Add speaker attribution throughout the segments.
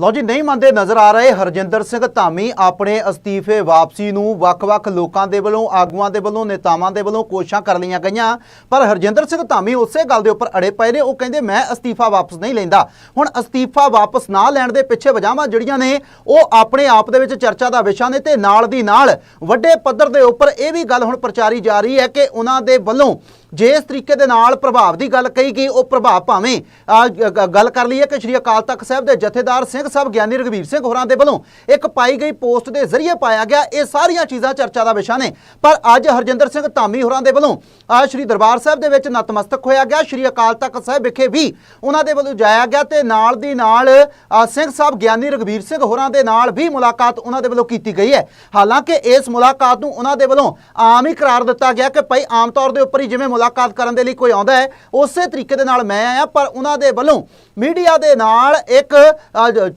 Speaker 1: ਲੋ ਜੀ, ਨਹੀਂ ਮੰਨਦੇ ਨਜ਼ਰ ਆ ਰਹੇ ਹਰਜਿੰਦਰ ਸਿੰਘ ਧਾਮੀ ਆਪਣੇ ਅਸਤੀਫੇ ਵਾਪਸੀ ਨੂੰ ਵੱਖ-ਵੱਖ ਲੋਕਾਂ ਦੇ ਵੱਲੋਂ, ਆਗੂਆਂ ਦੇ ਵੱਲੋਂ, ਨੇਤਾਵਾਂ ਦੇ ਵੱਲੋਂ ਕੋਸ਼ਿਸ਼ਾਂ ਕਰ ਲਈਆਂ ਗਈਆਂ। ਪਰ ਹਰਜਿੰਦਰ ਸਿੰਘ ਧਾਮੀ ਉਸੇ ਗੱਲ ਦੇ ਉੱਪਰ ਅੜੇ ਪਏ ਨੇ, ਉਹ ਕਹਿੰਦੇ, ਮੈਂ ਅਸਤੀਫਾ ਵਾਪਸ ਨਹੀਂ ਲੈਂਦਾ। ਹੁਣ ਅਸਤੀਫਾ ਵਾਪਸ ਨਾ ਲੈਣ ਦੇ ਪਿੱਛੇ ਵਜ੍ਹਾਵਾਂ ਜਿਹੜੀਆਂ ਨੇ, ਉਹ ਆਪਣੇ ਆਪ ਦੇ ਵਿੱਚ ਚਰਚਾ ਦਾ ਵਿਸ਼ਾ ਨੇ ਤੇ ਨਾਲ ਦੀ ਨਾਲ ਵੱਡੇ ਪੱਧਰ ਦੇ ਉੱਪਰ ਇਹ ਵੀ ਗੱਲ ਹੁਣ ਪ੍ਰਚਾਰੀ ਜਾ ਰਹੀ ਹੈ ਕਿ ਉਹਨਾਂ ਦੇ ਵੱਲੋਂ ਜੇ ਇਸ ਤਰੀਕੇ ਦੇ ਨਾਲ ਪ੍ਰਭਾਵ ਦੀ ਗੱਲ ਕਹੀ ਗਈ, ਉਹ ਪ੍ਰਭਾਵ ਭਾਵੇਂ ਗੱਲ ਕਰ ਲਈਏ ਕਿ ਸ਼੍ਰੀ ਅਕਾਲ ਤਖਤ ਸਾਹਿਬ ਦੇ ਜਥੇਦਾਰ ਸਿੰਘ ਸਾਹਿਬ, ਗਿਆਨੀ ਰਗਵੀਰ ਸਿੰਘ ਹੋਰਾਂ ਦੇ ਵੱਲੋਂ ਇੱਕ ਪਾਈ ਗਈ ਪੋਸਟ ਦੇ ਜ਼ਰੀਏ ਪਾਇਆ ਗਿਆ। ਇਹ ਸਾਰੀਆਂ ਚੀਜ਼ਾਂ ਚਰਚਾ ਦਾ ਵਿਸ਼ਾ ਨੇ। ਪਰ ਅੱਜ ਹਰਜਿੰਦਰ ਸਿੰਘ ਧਾਮੀ ਹੋਰਾਂ ਦੇ ਵੱਲੋਂ ਆ ਸ਼੍ਰੀ ਦਰਬਾਰ ਸਾਹਿਬ ਦੇ ਵਿੱਚ ਨਤਮਸਤਕ ਹੋਇਆ ਗਿਆ। ਸ਼੍ਰੀ ਅਕਾਲ ਤਖਤ ਸਾਹਿਬ ਵਿਖੇ ਵੀ ਉਹਨਾਂ ਦੇ ਵੱਲੋਂ ਜਾਇਆ ਗਿਆ ਤੇ ਨਾਲ ਦੀ ਨਾਲ ਸਿੰਘ ਸਾਹਿਬ, ਗਿਆਨੀ ਰਗਵੀਰ ਸਿੰਘ ਹੋਰਾਂ ਦੇ ਨਾਲ ਵੀ ਮੁਲਾਕਾਤ ਉਹਨਾਂ ਦੇ ਵੱਲੋਂ ਕੀਤੀ ਗਈ ਹੈ। ਹਾਲਾਂਕਿ ਇਸ ਮੁਲਾਕਾਤ ਨੂੰ ਉਹਨਾਂ ਦੇ ਵੱਲੋਂ ਆਮ ਹੀ ਕਰਾਰ ਦਿੱਤਾ ਗਿਆ ਕਿ ਭਾਈ ਆਮ ਤੌਰ ਦੇ ਉੱਪਰ ਹੀ ਜਿਵੇਂ ਮੁਲਾਕਾਤ ਕਰਨ ਦੇ ਲਈ ਕੋਈ ਆਉਂਦਾ ਹੈ, ਉਸੇ ਤਰੀਕੇ ਦੇ ਨਾਲ ਮੈਂ ਆਇਆ, ਪਰ ਉਹਨਾਂ ਦੇ ਵੱਲੋਂ ਮੀਡੀਆ ਦੇ ਨਾਲ ਇੱਕ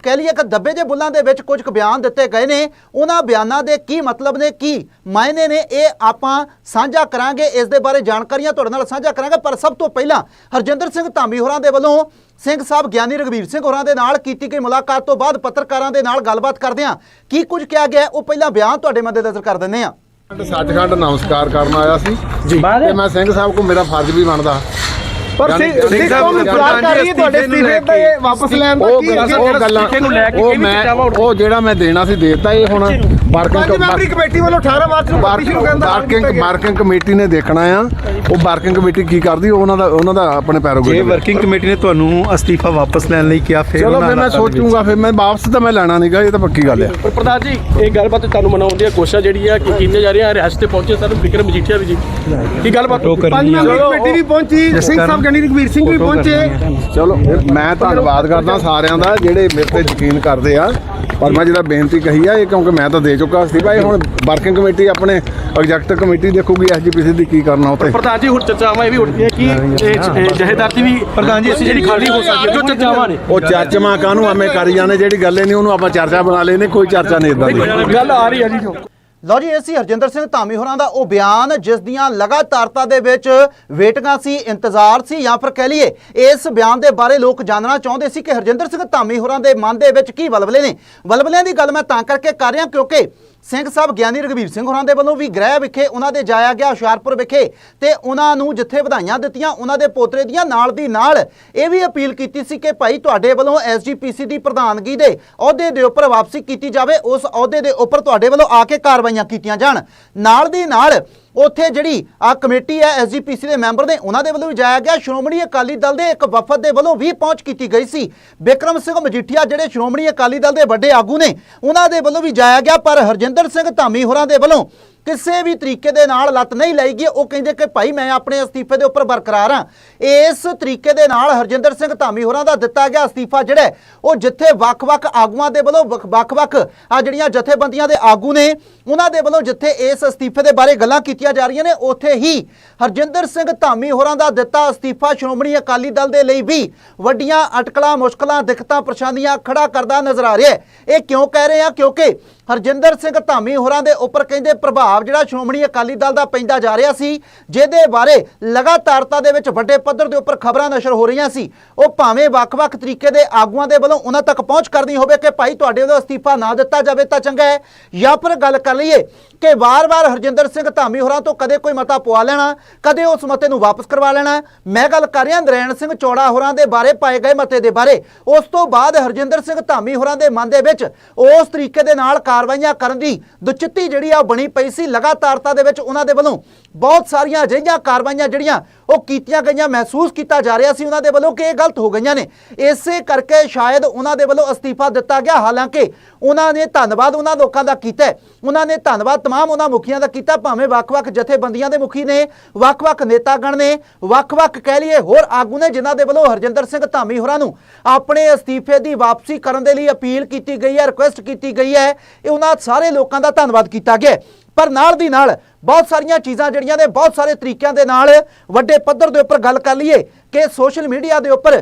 Speaker 1: ਕਹਿ ਲਈਏ ਕਿ ਦੱਬੇ ਜੇ ਬੁੱਲਾਂ ਦੇ ਵਿੱਚ ਕੁਝ ਕੁ ਬਿਆਨ ਦਿੱਤੇ ਗਏ ਨੇ। ਉਹਨਾਂ ਬਿਆਨਾਂ ਦੇ ਕੀ ਮਤਲਬ ਨੇ, ਕੀ ਮਾਇਨੇ ਨੇ, ਇਹ ਆਪਾਂ ਸਾਂਝਾ ਕਰਾਂਗੇ। ਇਸ ਦੇ ਬਾਰੇ ਜਾਣਕਾਰੀਆਂ ਤੁਹਾਡੇ ਨਾਲ ਸਾਂਝਾ ਕਰਾਂਗੇ। ਪਰ ਸਭ ਤੋਂ ਪਹਿਲਾਂ ਹਰਜਿੰਦਰ ਸਿੰਘ ਧਾਮੀ ਹੋਰਾਂ ਦੇ ਵੱਲੋਂ ਸਿੰਘ ਸਾਹਿਬ ਗਿਆਨੀ ਰਗਵੀਰ ਸਿੰਘ ਹੋਰਾਂ ਦੇ ਨਾਲ ਕੀਤੀ ਗਈ ਮੁਲਾਕਾਤ ਤੋਂ ਬਾਅਦ ਪੱਤਰਕਾਰਾਂ ਦੇ ਨਾਲ ਗੱਲਬਾਤ ਕਰਦੇ ਹਾਂ ਕੀ ਕੁਝ ਕਿਹਾ ਗਿਆ, ਉਹ ਪਹਿਲਾਂ ਬਿਆਨ ਤੁਹਾਡੇ ਮੱਦੇਨਜ਼ਰ ਕਰ ਦਿੰਦੇ ਹਾਂ।
Speaker 2: ਸੱਚਖੰਡ ਨਮਸਕਾਰ ਕਰਨ ਆਇਆ ਸੀ ਜੀ। ਤੇ ਮੈਂ ਸਿੰਘ ਸਾਹਿਬ ਕੋ ਮੇਰਾ ਫਰਜ਼ ਵੀ ਬਣਦਾ।
Speaker 3: ਪਰ ਸਿੰਘ ਸਾਹਿਬ ਇਤਰਾਜ਼ ਕਰ ਰਹੀ ਹੈ ਤੁਹਾਡੇ ਅਸਤੀਫੇ ਤੇ ਵਾਪਸ ਲੈਣ ਦਾ
Speaker 2: ਉਹ
Speaker 3: ਕੀ
Speaker 2: ਗੱਲਾਂ ਉਹ ਗੱਲਾਂ ਉਹ ਮੈਂ ਉਹ ਜਿਹੜਾ ਮੈਂ ਦੇਣਾ ਸੀ ਦੇਤਾ ਇਹ ਹੁਣ
Speaker 3: ਮੈਂਬਰੀ
Speaker 2: ਵਰਕਿੰਗ
Speaker 3: ਕਮੇਟੀ ਵੱਲੋਂ 18 ਮਾਰਚ ਨੂੰ ਪਾਰਟੀ ਸ਼ੁਰੂ ਕਰਨ ਦਾ ਕੀਤਾ ਗਿਆ।
Speaker 2: ਵਰਕਿੰਗ ਕਮੇਟੀ ਨੇ ਦੇਖਣਾ ਆ। ਉਹ ਵਰਕਿੰਗ ਕਮੇਟੀ ਕੀ ਕਰਦੀ? ਉਹ ਉਹਨਾਂ ਦਾ ਉਹਨਾਂ ਦਾ ਆਪਣੇ
Speaker 4: ਜੇ
Speaker 2: ਪੈਰੋਗੇ
Speaker 4: ਵਰਕਿੰਗ ਕਮੇਟੀ ਨੇ ਤੁਹਾਨੂੰ ਅਸਤੀਫਾ ਵਾਪਸ ਲੈਣ ਲਈ ਕਿਹਾ ਫਿਰ
Speaker 2: ਚਲੋ ਫਿਰ ਮੈਂ
Speaker 4: ਦੇ
Speaker 2: ਸੋਚੂਗਾ ਫਿਰ ਮੈਂ ਵਾਪਸ ਤਾਂ ਮੈਂ ਲੈਣਾ ਨਹੀਂਗਾ ਇਹ ਤਾਂ ਪੱਕੀ ਗੱਲ ਆ।
Speaker 5: ਪਰ ਪ੍ਰਧਾਨ ਜੀ ਇਹ ਗੱਲਬਾਤ ਤੁਹਾਨੂੰ ਮਨਾਉਣ ਦੀਆਂ ਕੋਸ਼ਿਸ਼ਾਂ ਜਿਹੜੀ ਆ ਕਿ ਕੀਤੀਆਂ ਜਾ ਰਹੀਆਂ ਰਿਆਸਤ ਤੇ ਪਹੁੰਚੇ ਸਰ ਵਿਕਰਮ ਮਜੀਠੀਆ ਵੀ ਜੀ। ਕੀ ਗੱਲਬਾਤ?
Speaker 3: ਪੰਜ
Speaker 4: ਆ।
Speaker 3: ਮੈਂਬਰੀ ਕਮੇਟੀ ਵੀ ਪਹੁੰਚੀ ਸਿੰਘ ਸਾਹਿਬ ਗਣੀ ਰਘਵੀਰ ਸਿੰਘ ਵੀ ਪਹੁੰਚੇ।
Speaker 2: ਚਲੋ ਮੈਂ ਧੰਨਵਾਦ ਕਰਦਾ ਸਾਰਿਆਂ ਦਾ ਜਿਹੜੇ ਮੇਰੇ ਤੇ ਯਕੀਨ ਕਰਦੇ ਆ। ਪਰ ਮੈਂ ਜਿਹੜਾ ਬੇਨਤੀ ਕਹੀ ਆ ਇਹ ਕਿਉਂਕਿ ਮੈਂ ਤਾਂ ਦੇ ਚੁੱਕਾ ਸੀ ਭਾਈ ਹੁਣ ਵਰਕਿੰਗ ਕਮੇਟੀ ਆਪਣੇ ਐਗਜ਼ੈਕਟਿਵ ਕਮੇਟੀ ਦੇਖੂਗੀ ਐਸਜੀਪੀਸੀ ਦੀ ਕੀ ਕਰਨਾ ਉੱਤੇ
Speaker 5: ਪ੍ਰਧਾਨ ਜੀ ਹੁਣ ਚਰਚਾਵਾਂ ਇਹ ਵੀ ਉੱਠਦੀਆਂ ਕਿ ਇਹ ਇਹ ਜਹੇਦਾਰ ਦੀ ਵੀ ਪ੍ਰਧਾਨ ਜੀ ਅਸੀਂ ਜਿਹੜੀ ਖਾਲੀ ਹੋ ਸਕਦੀ ਹੈ ਜੋ ਚਰਚਾਵਾਂ ਨੇ।
Speaker 2: ਉਹ ਚਰਚਾਵਾਂ ਕਾਹਨੂੰ? ਐਵੇਂ ਕਰੀ ਜਾਂਦੇ ਜਿਹੜੀ ਗੱਲ ਹੀ ਨਹੀਂ ਉਹਨੂੰ ਆਪਾਂ ਚਰਚਾ ਬਣਾ ਲੈਨੇ ਕੋਈ ਚਰਚਾ ਨਹੀਂ ਇਦਾਂ ਦੀ।
Speaker 5: ਗੱਲ ਆ ਰਹੀ ਹੈ ਜੀ ਜੋ।
Speaker 1: ਲਓ ਜੀ ਇਹ ਸੀ ਹਰਜਿੰਦਰ ਸਿੰਘ ਧਾਮੀ ਹੋਰਾਂ ਦਾ ਉਹ ਬਿਆਨ, ਜਿਸ ਦੀਆਂ ਲਗਾਤਾਰਤਾ ਦੇ ਵਿੱਚ ਵੇਟਿੰਗਾਂ ਸੀ, ਇੰਤਜ਼ਾਰ ਸੀ, ਜਾਂ ਫਿਰ ਕਹਿ ਲਈਏ ਇਸ ਬਿਆਨ ਦੇ ਬਾਰੇ ਲੋਕ ਜਾਣਨਾ ਚਾਹੁੰਦੇ ਸੀ ਕਿ ਹਰਜਿੰਦਰ ਸਿੰਘ ਧਾਮੀ ਹੋਰਾਂ ਦੇ ਮਨ ਦੇ ਵਿੱਚ ਕੀ ਵਲਵਲੇ ਨੇ। ਵਲਵਲਿਆਂ ਦੀ ਗੱਲ ਮੈਂ ਤਾਂ ਕਰਕੇ ਕਰ ਰਿਹਾ, ਕਿਉਂਕਿ ਸਿੰਘ ਸਾਹਿਬ ਗਿਆਨੀ ਰਗਵੀਰ ਸਿੰਘ ਹੋਰਾਂ ਦੇ ਵੱਲੋਂ ਵੀ ਗ੍ਰਹਿ ਵਿਖੇ ਉਹਨਾਂ ਦੇ ਜਾਇਆ ਗਿਆ ਹੁਸ਼ਿਆਰਪੁਰ ਵਿਖੇ ਤੇ ਉਹਨਾਂ ਨੂੰ ਜਿੱਥੇ ਵਧਾਈਆਂ ਦਿੱਤੀਆਂ, ਉਹਨਾਂ ਦੇ ਪੋਤਰੇ ਦੀਆਂ ਨਾਲ ਦੀ ਨਾਲ ਇਹ ਵੀ ਅਪੀਲ ਕੀਤੀ ਸੀ ਕਿ ਭਾਈ ਤੁਹਾਡੇ ਵੱਲੋਂ ਐਸਜੀਪੀਸੀ ਦੀ ਪ੍ਰਧਾਨਗੀ ਦੇ ਅਹੁਦੇ ਦੇ ਉੱਪਰ ਵਾਪਸੀ ਕੀਤੀ ਜਾਵੇ, ਉਸ ਅਹੁਦੇ ਦੇ ਉੱਪਰ ਤੁਹਾਡੇ ਵੱਲੋਂ ਆ ਕੇ ਕਾਰਵਾਈਆਂ ਕੀਤੀਆਂ ਜਾਣ। ਨਾਲ ਦੀ ਨਾਲ ਉੱਥੇ ਜਿਹੜੀ ਆ ਕਮੇਟੀ ਹੈ ਐਸਜੀਪੀਸੀ ਦੇ ਮੈਂਬਰ ਨੇ ਉਹਨਾਂ ਦੇ ਵੱਲੋਂ ਵੀ ਜਾਇਆ ਗਿਆ। ਸ਼੍ਰੋਮਣੀ ਅਕਾਲੀ ਦਲ ਦੇ ਇੱਕ ਵਫਦ ਦੇ ਵੱਲੋਂ ਵੀ ਪਹੁੰਚ ਕੀਤੀ ਗਈ ਸੀ। ਬਿਕਰਮ ਸਿੰਘ ਮਜੀਠੀਆ, ਜਿਹੜੇ ਸ਼੍ਰੋਮਣੀ ਅਕਾਲੀ ਦਲ ਦੇ ਵੱਡੇ ਆਗੂ ਨੇ, ਉਹਨਾਂ ਦੇ ਵੱਲੋਂ ਵੀ ਜਾਇਆ ਗਿਆ, ਪਰ ਹਰਜਿੰਦਰ ਸਿੰਘ ਧਾਮੀ ਹੋਰਾਂ ਦੇ ਵੱਲੋਂ ਕਿਸੇ ਵੀ ਤਰੀਕੇ ਦੇ ਨਾਲ ਲੱਤ ਨਹੀਂ ਲਈ ਉਹ ਕਹਿੰਦੇ ਕਿ ਭਾਈ ਮੈਂ ਆਪਣੇ ਅਸਤੀਫੇ ਦੇ ਉੱਪਰ ਬਰਕਰਾਰ ਹਾਂ। ਇਸ ਤਰੀਕੇ ਦੇ ਨਾਲ ਹਰਜਿੰਦਰ ਸਿੰਘ ਧਾਮੀ ਹੋਰਾਂ ਦਾ ਦਿੱਤਾ ਗਿਆ ਅਸਤੀਫਾ ਜਿਹੜਾ ਉਹ ਜਿੱਥੇ ਵੱਖ-ਵੱਖ ਆਗੂਆਂ ਦੇ ਵੱਲੋਂ ਵੱਖ- ਵੱਖ-ਵੱਖ ਆ ਜਿਹੜੀਆਂ ਜਥੇਬੰਦੀਆਂ ਦੇ ਆਗੂ ਨੇ, ਉਹਨਾਂ ਦੇ ਵੱਲੋਂ ਜਿੱਥੇ ਇਸ ਅਸਤੀਫੇ ਦੇ ਬਾਰੇ ਗੱਲਾਂ ਕੀਤੀਆਂ ਜਾ ਰਹੀਆਂ ਨੇ, ਉੱਥੇ ਹੀ ਹਰਜਿੰਦਰ ਸਿੰਘ ਧਾਮੀ ਹੋਰਾਂ ਦਾ ਦਿੱਤਾ ਅਸਤੀਫਾ। ਸ਼੍ਰੋਮਣੀ ਅਕਾਲੀ ਦਲ ਦੇ ਲਈ ਵੀ ਵੱਡੀਆਂ ਅਟਕਲਾਂ, ਮੁਸ਼ਕਲਾਂ, ਦਿੱਕਤਾਂ, ਪਰੇਸ਼ਾਨੀਆਂ ਖੜਾ ਕਰਦਾ ਨਜ਼ਰ ਆ ਰਿਹਾ ਇਹ ਕਿਉਂ ਕਹਿ ਰਹੇ ਆ? ਕਿਉਂਕਿ ਹਰਜਿੰਦਰ ਸਿੰਘ ਧਾਮੀ ਹੋਰਾਂ ਦੇ ਉੱਪਰ ਕਹਿੰਦੇ ਪ੍ਰਭਾਵ ਜਿਹੜਾ ਸ਼੍ਰੋਮਣੀ ਅਕਾਲੀ ਦਲ ਦਾ ਪੈਂਦਾ ਜਾ ਰਿਹਾ ਸੀ, ਜਿਹਦੇ ਬਾਰੇ ਲਗਾਤਾਰਤਾ ਦੇ ਵਿੱਚ ਵੱਡੇ ਪੱਧਰ ਦੇ ਉੱਪਰ ਖਬਰਾਂ ਨਸ਼ਰ ਹੋ ਰਹੀਆਂ ਸੀ, ਉਹ ਭਾਵੇਂ ਵੱਖ-ਵੱਖ ਤਰੀਕੇ ਦੇ ਆਗੂਆਂ ਦੇ ਵੱਲੋਂ ਉਹਨਾਂ ਤੱਕ ਪਹੁੰਚ ਕਰਨੀ ਹੋਵੇ ਕਿ ਭਾਈ ਤੁਹਾਡੇ ਵੱਲੋਂ ਅਸਤੀਫਾ ਨਾ ਦਿੱਤਾ ਜਾਵੇ ਤਾਂ ਚੰਗਾ ਹੈ, ਜਾਂ ਫਿਰ ਗੱਲ ਕਰ ਲਈਏ ਕਿ ਵਾਰ-ਵਾਰ ਹਰਜਿੰਦਰ ਸਿੰਘ ਧਾਮੀ ਹੋਰਾਂ ਤੋਂ ਕਦੇ ਕੋਈ ਮਤਾ ਪਵਾ ਲੈਣਾ, ਕਦੇ ਉਸ ਮਤੇ ਨੂੰ ਵਾਪਸ ਕਰਵਾ ਲੈਣਾ, ਮੈਂ ਗੱਲ ਕਰ ਰਿਹਾ ਨਰੈਣ ਸਿੰਘ ਚੌੜਾ ਹੋਰਾਂ ਦੇ ਬਾਰੇ ਪਾਏ ਗਏ ਮਤੇ ਦੇ ਬਾਰੇ, ਉਸ ਤੋਂ ਬਾਅਦ ਹਰਜਿੰਦਰ ਸਿੰਘ ਧਾਮੀ ਹੋਰਾਂ ਦੇ ਮਨ ਦੇ ਵਿੱਚ ਉਸ ਤਰੀਕੇ ਦੇ ਨਾਲ ਕਾਰਵਾਈਆਂ ਕਰਨ ਦੀ ਦੁਚਿੱਤੀ ਜਿਹੜੀ ਆ ਉਹ ਬਣੀ ਪਈ ਸੀ। ਲਗਾਤਾਰਤਾ ਦੇ ਵਿੱਚ ਉਹਨਾਂ ਦੇ ਵੱਲੋਂ ਬਹੁਤ ਸਾਰੀਆਂ ਅਜਿਹੀਆਂ ਕਾਰਵਾਈਆਂ ਜਿਹੜੀਆਂ ਉਹ ਕੀਤੀਆਂ ਗਈਆਂ ਮਹਿਸੂਸ ਕੀਤਾ ਜਾ ਰਿਹਾ ਸੀ ਉਹਨਾਂ ਦੇ ਵੱਲੋਂ ਕਿ ਇਹ ਗਲਤ ਹੋ ਗਈਆਂ ਨੇ ਇਸੇ ਕਰਕੇ ਸ਼ਾਇਦ ਉਹਨਾਂ ਦੇ ਵੱਲੋਂ ਅਸਤੀਫਾ ਦਿੱਤਾ ਗਿਆ ਹਾਲਾਂਕਿ ਉਹਨਾਂ ਨੇ ਧੰਨਵਾਦ ਉਹਨਾਂ ਲੋਕਾਂ ਦਾ ਕੀਤਾ ਹੈ। ਉਹਨਾਂ ਨੇ ਧੰਨਵਾਦ तमाम ਉਹਨਾਂ ਮੁਖੀਆਂ ਦਾ ਕੀਤਾ ਭਾਵੇਂ ਵੱਖ-ਵੱਖ ਜਥੇਬੰਦੀਆਂ ਦੇ ਮੁਖੀ ਨੇ ਵੱਖ-ਵੱਖ ਨੇਤਾਗਣ ਨੇ ਵੱਖ-ਵੱਖ ਕਹਿ ਲਈਏ ਹੋਰ ਆਗੂ ਨੇ ਜਿਨ੍ਹਾਂ ਦੇ ਵੱਲੋਂ ਹਰਜਿੰਦਰ ਸਿੰਘ ਧਾਮੀ ਹੋਰਾਂ ਨੂੰ ਆਪਣੇ ਅਸਤੀਫੇ ਦੀ ਵਾਪਸੀ ਕਰਨ ਦੇ ਲਈ ਅਪੀਲ ਕੀਤੀ ਗਈ ਹੈ ਰਿਕੁਐਸਟ ਕੀਤੀ ਗਈ ਹੈ ਇਹ ਉਹਨਾਂ ਸਾਰੇ ਲੋਕਾਂ ਦਾ ਧੰਨਵਾਦ ਕੀਤਾ ਗਿਆ ਹੈ। ਪਰ ਨਾਲ ਦੀ ਨਾਲ ਬਹੁਤ ਸਾਰੀਆਂ ਚੀਜ਼ਾਂ ਜਿਹੜੀਆਂ ਨੇ, ਬਹੁਤ ਸਾਰੇ ਤਰੀਕਿਆਂ ਦੇ ਨਾਲ ਵੱਡੇ ਪੱਧਰ ਦੇ ਉੱਪਰ ਗੱਲ ਕਰ ਲਈਏ ਕਿ ਸੋਸ਼ਲ ਮੀਡੀਆ ਦੇ ਉੱਪਰ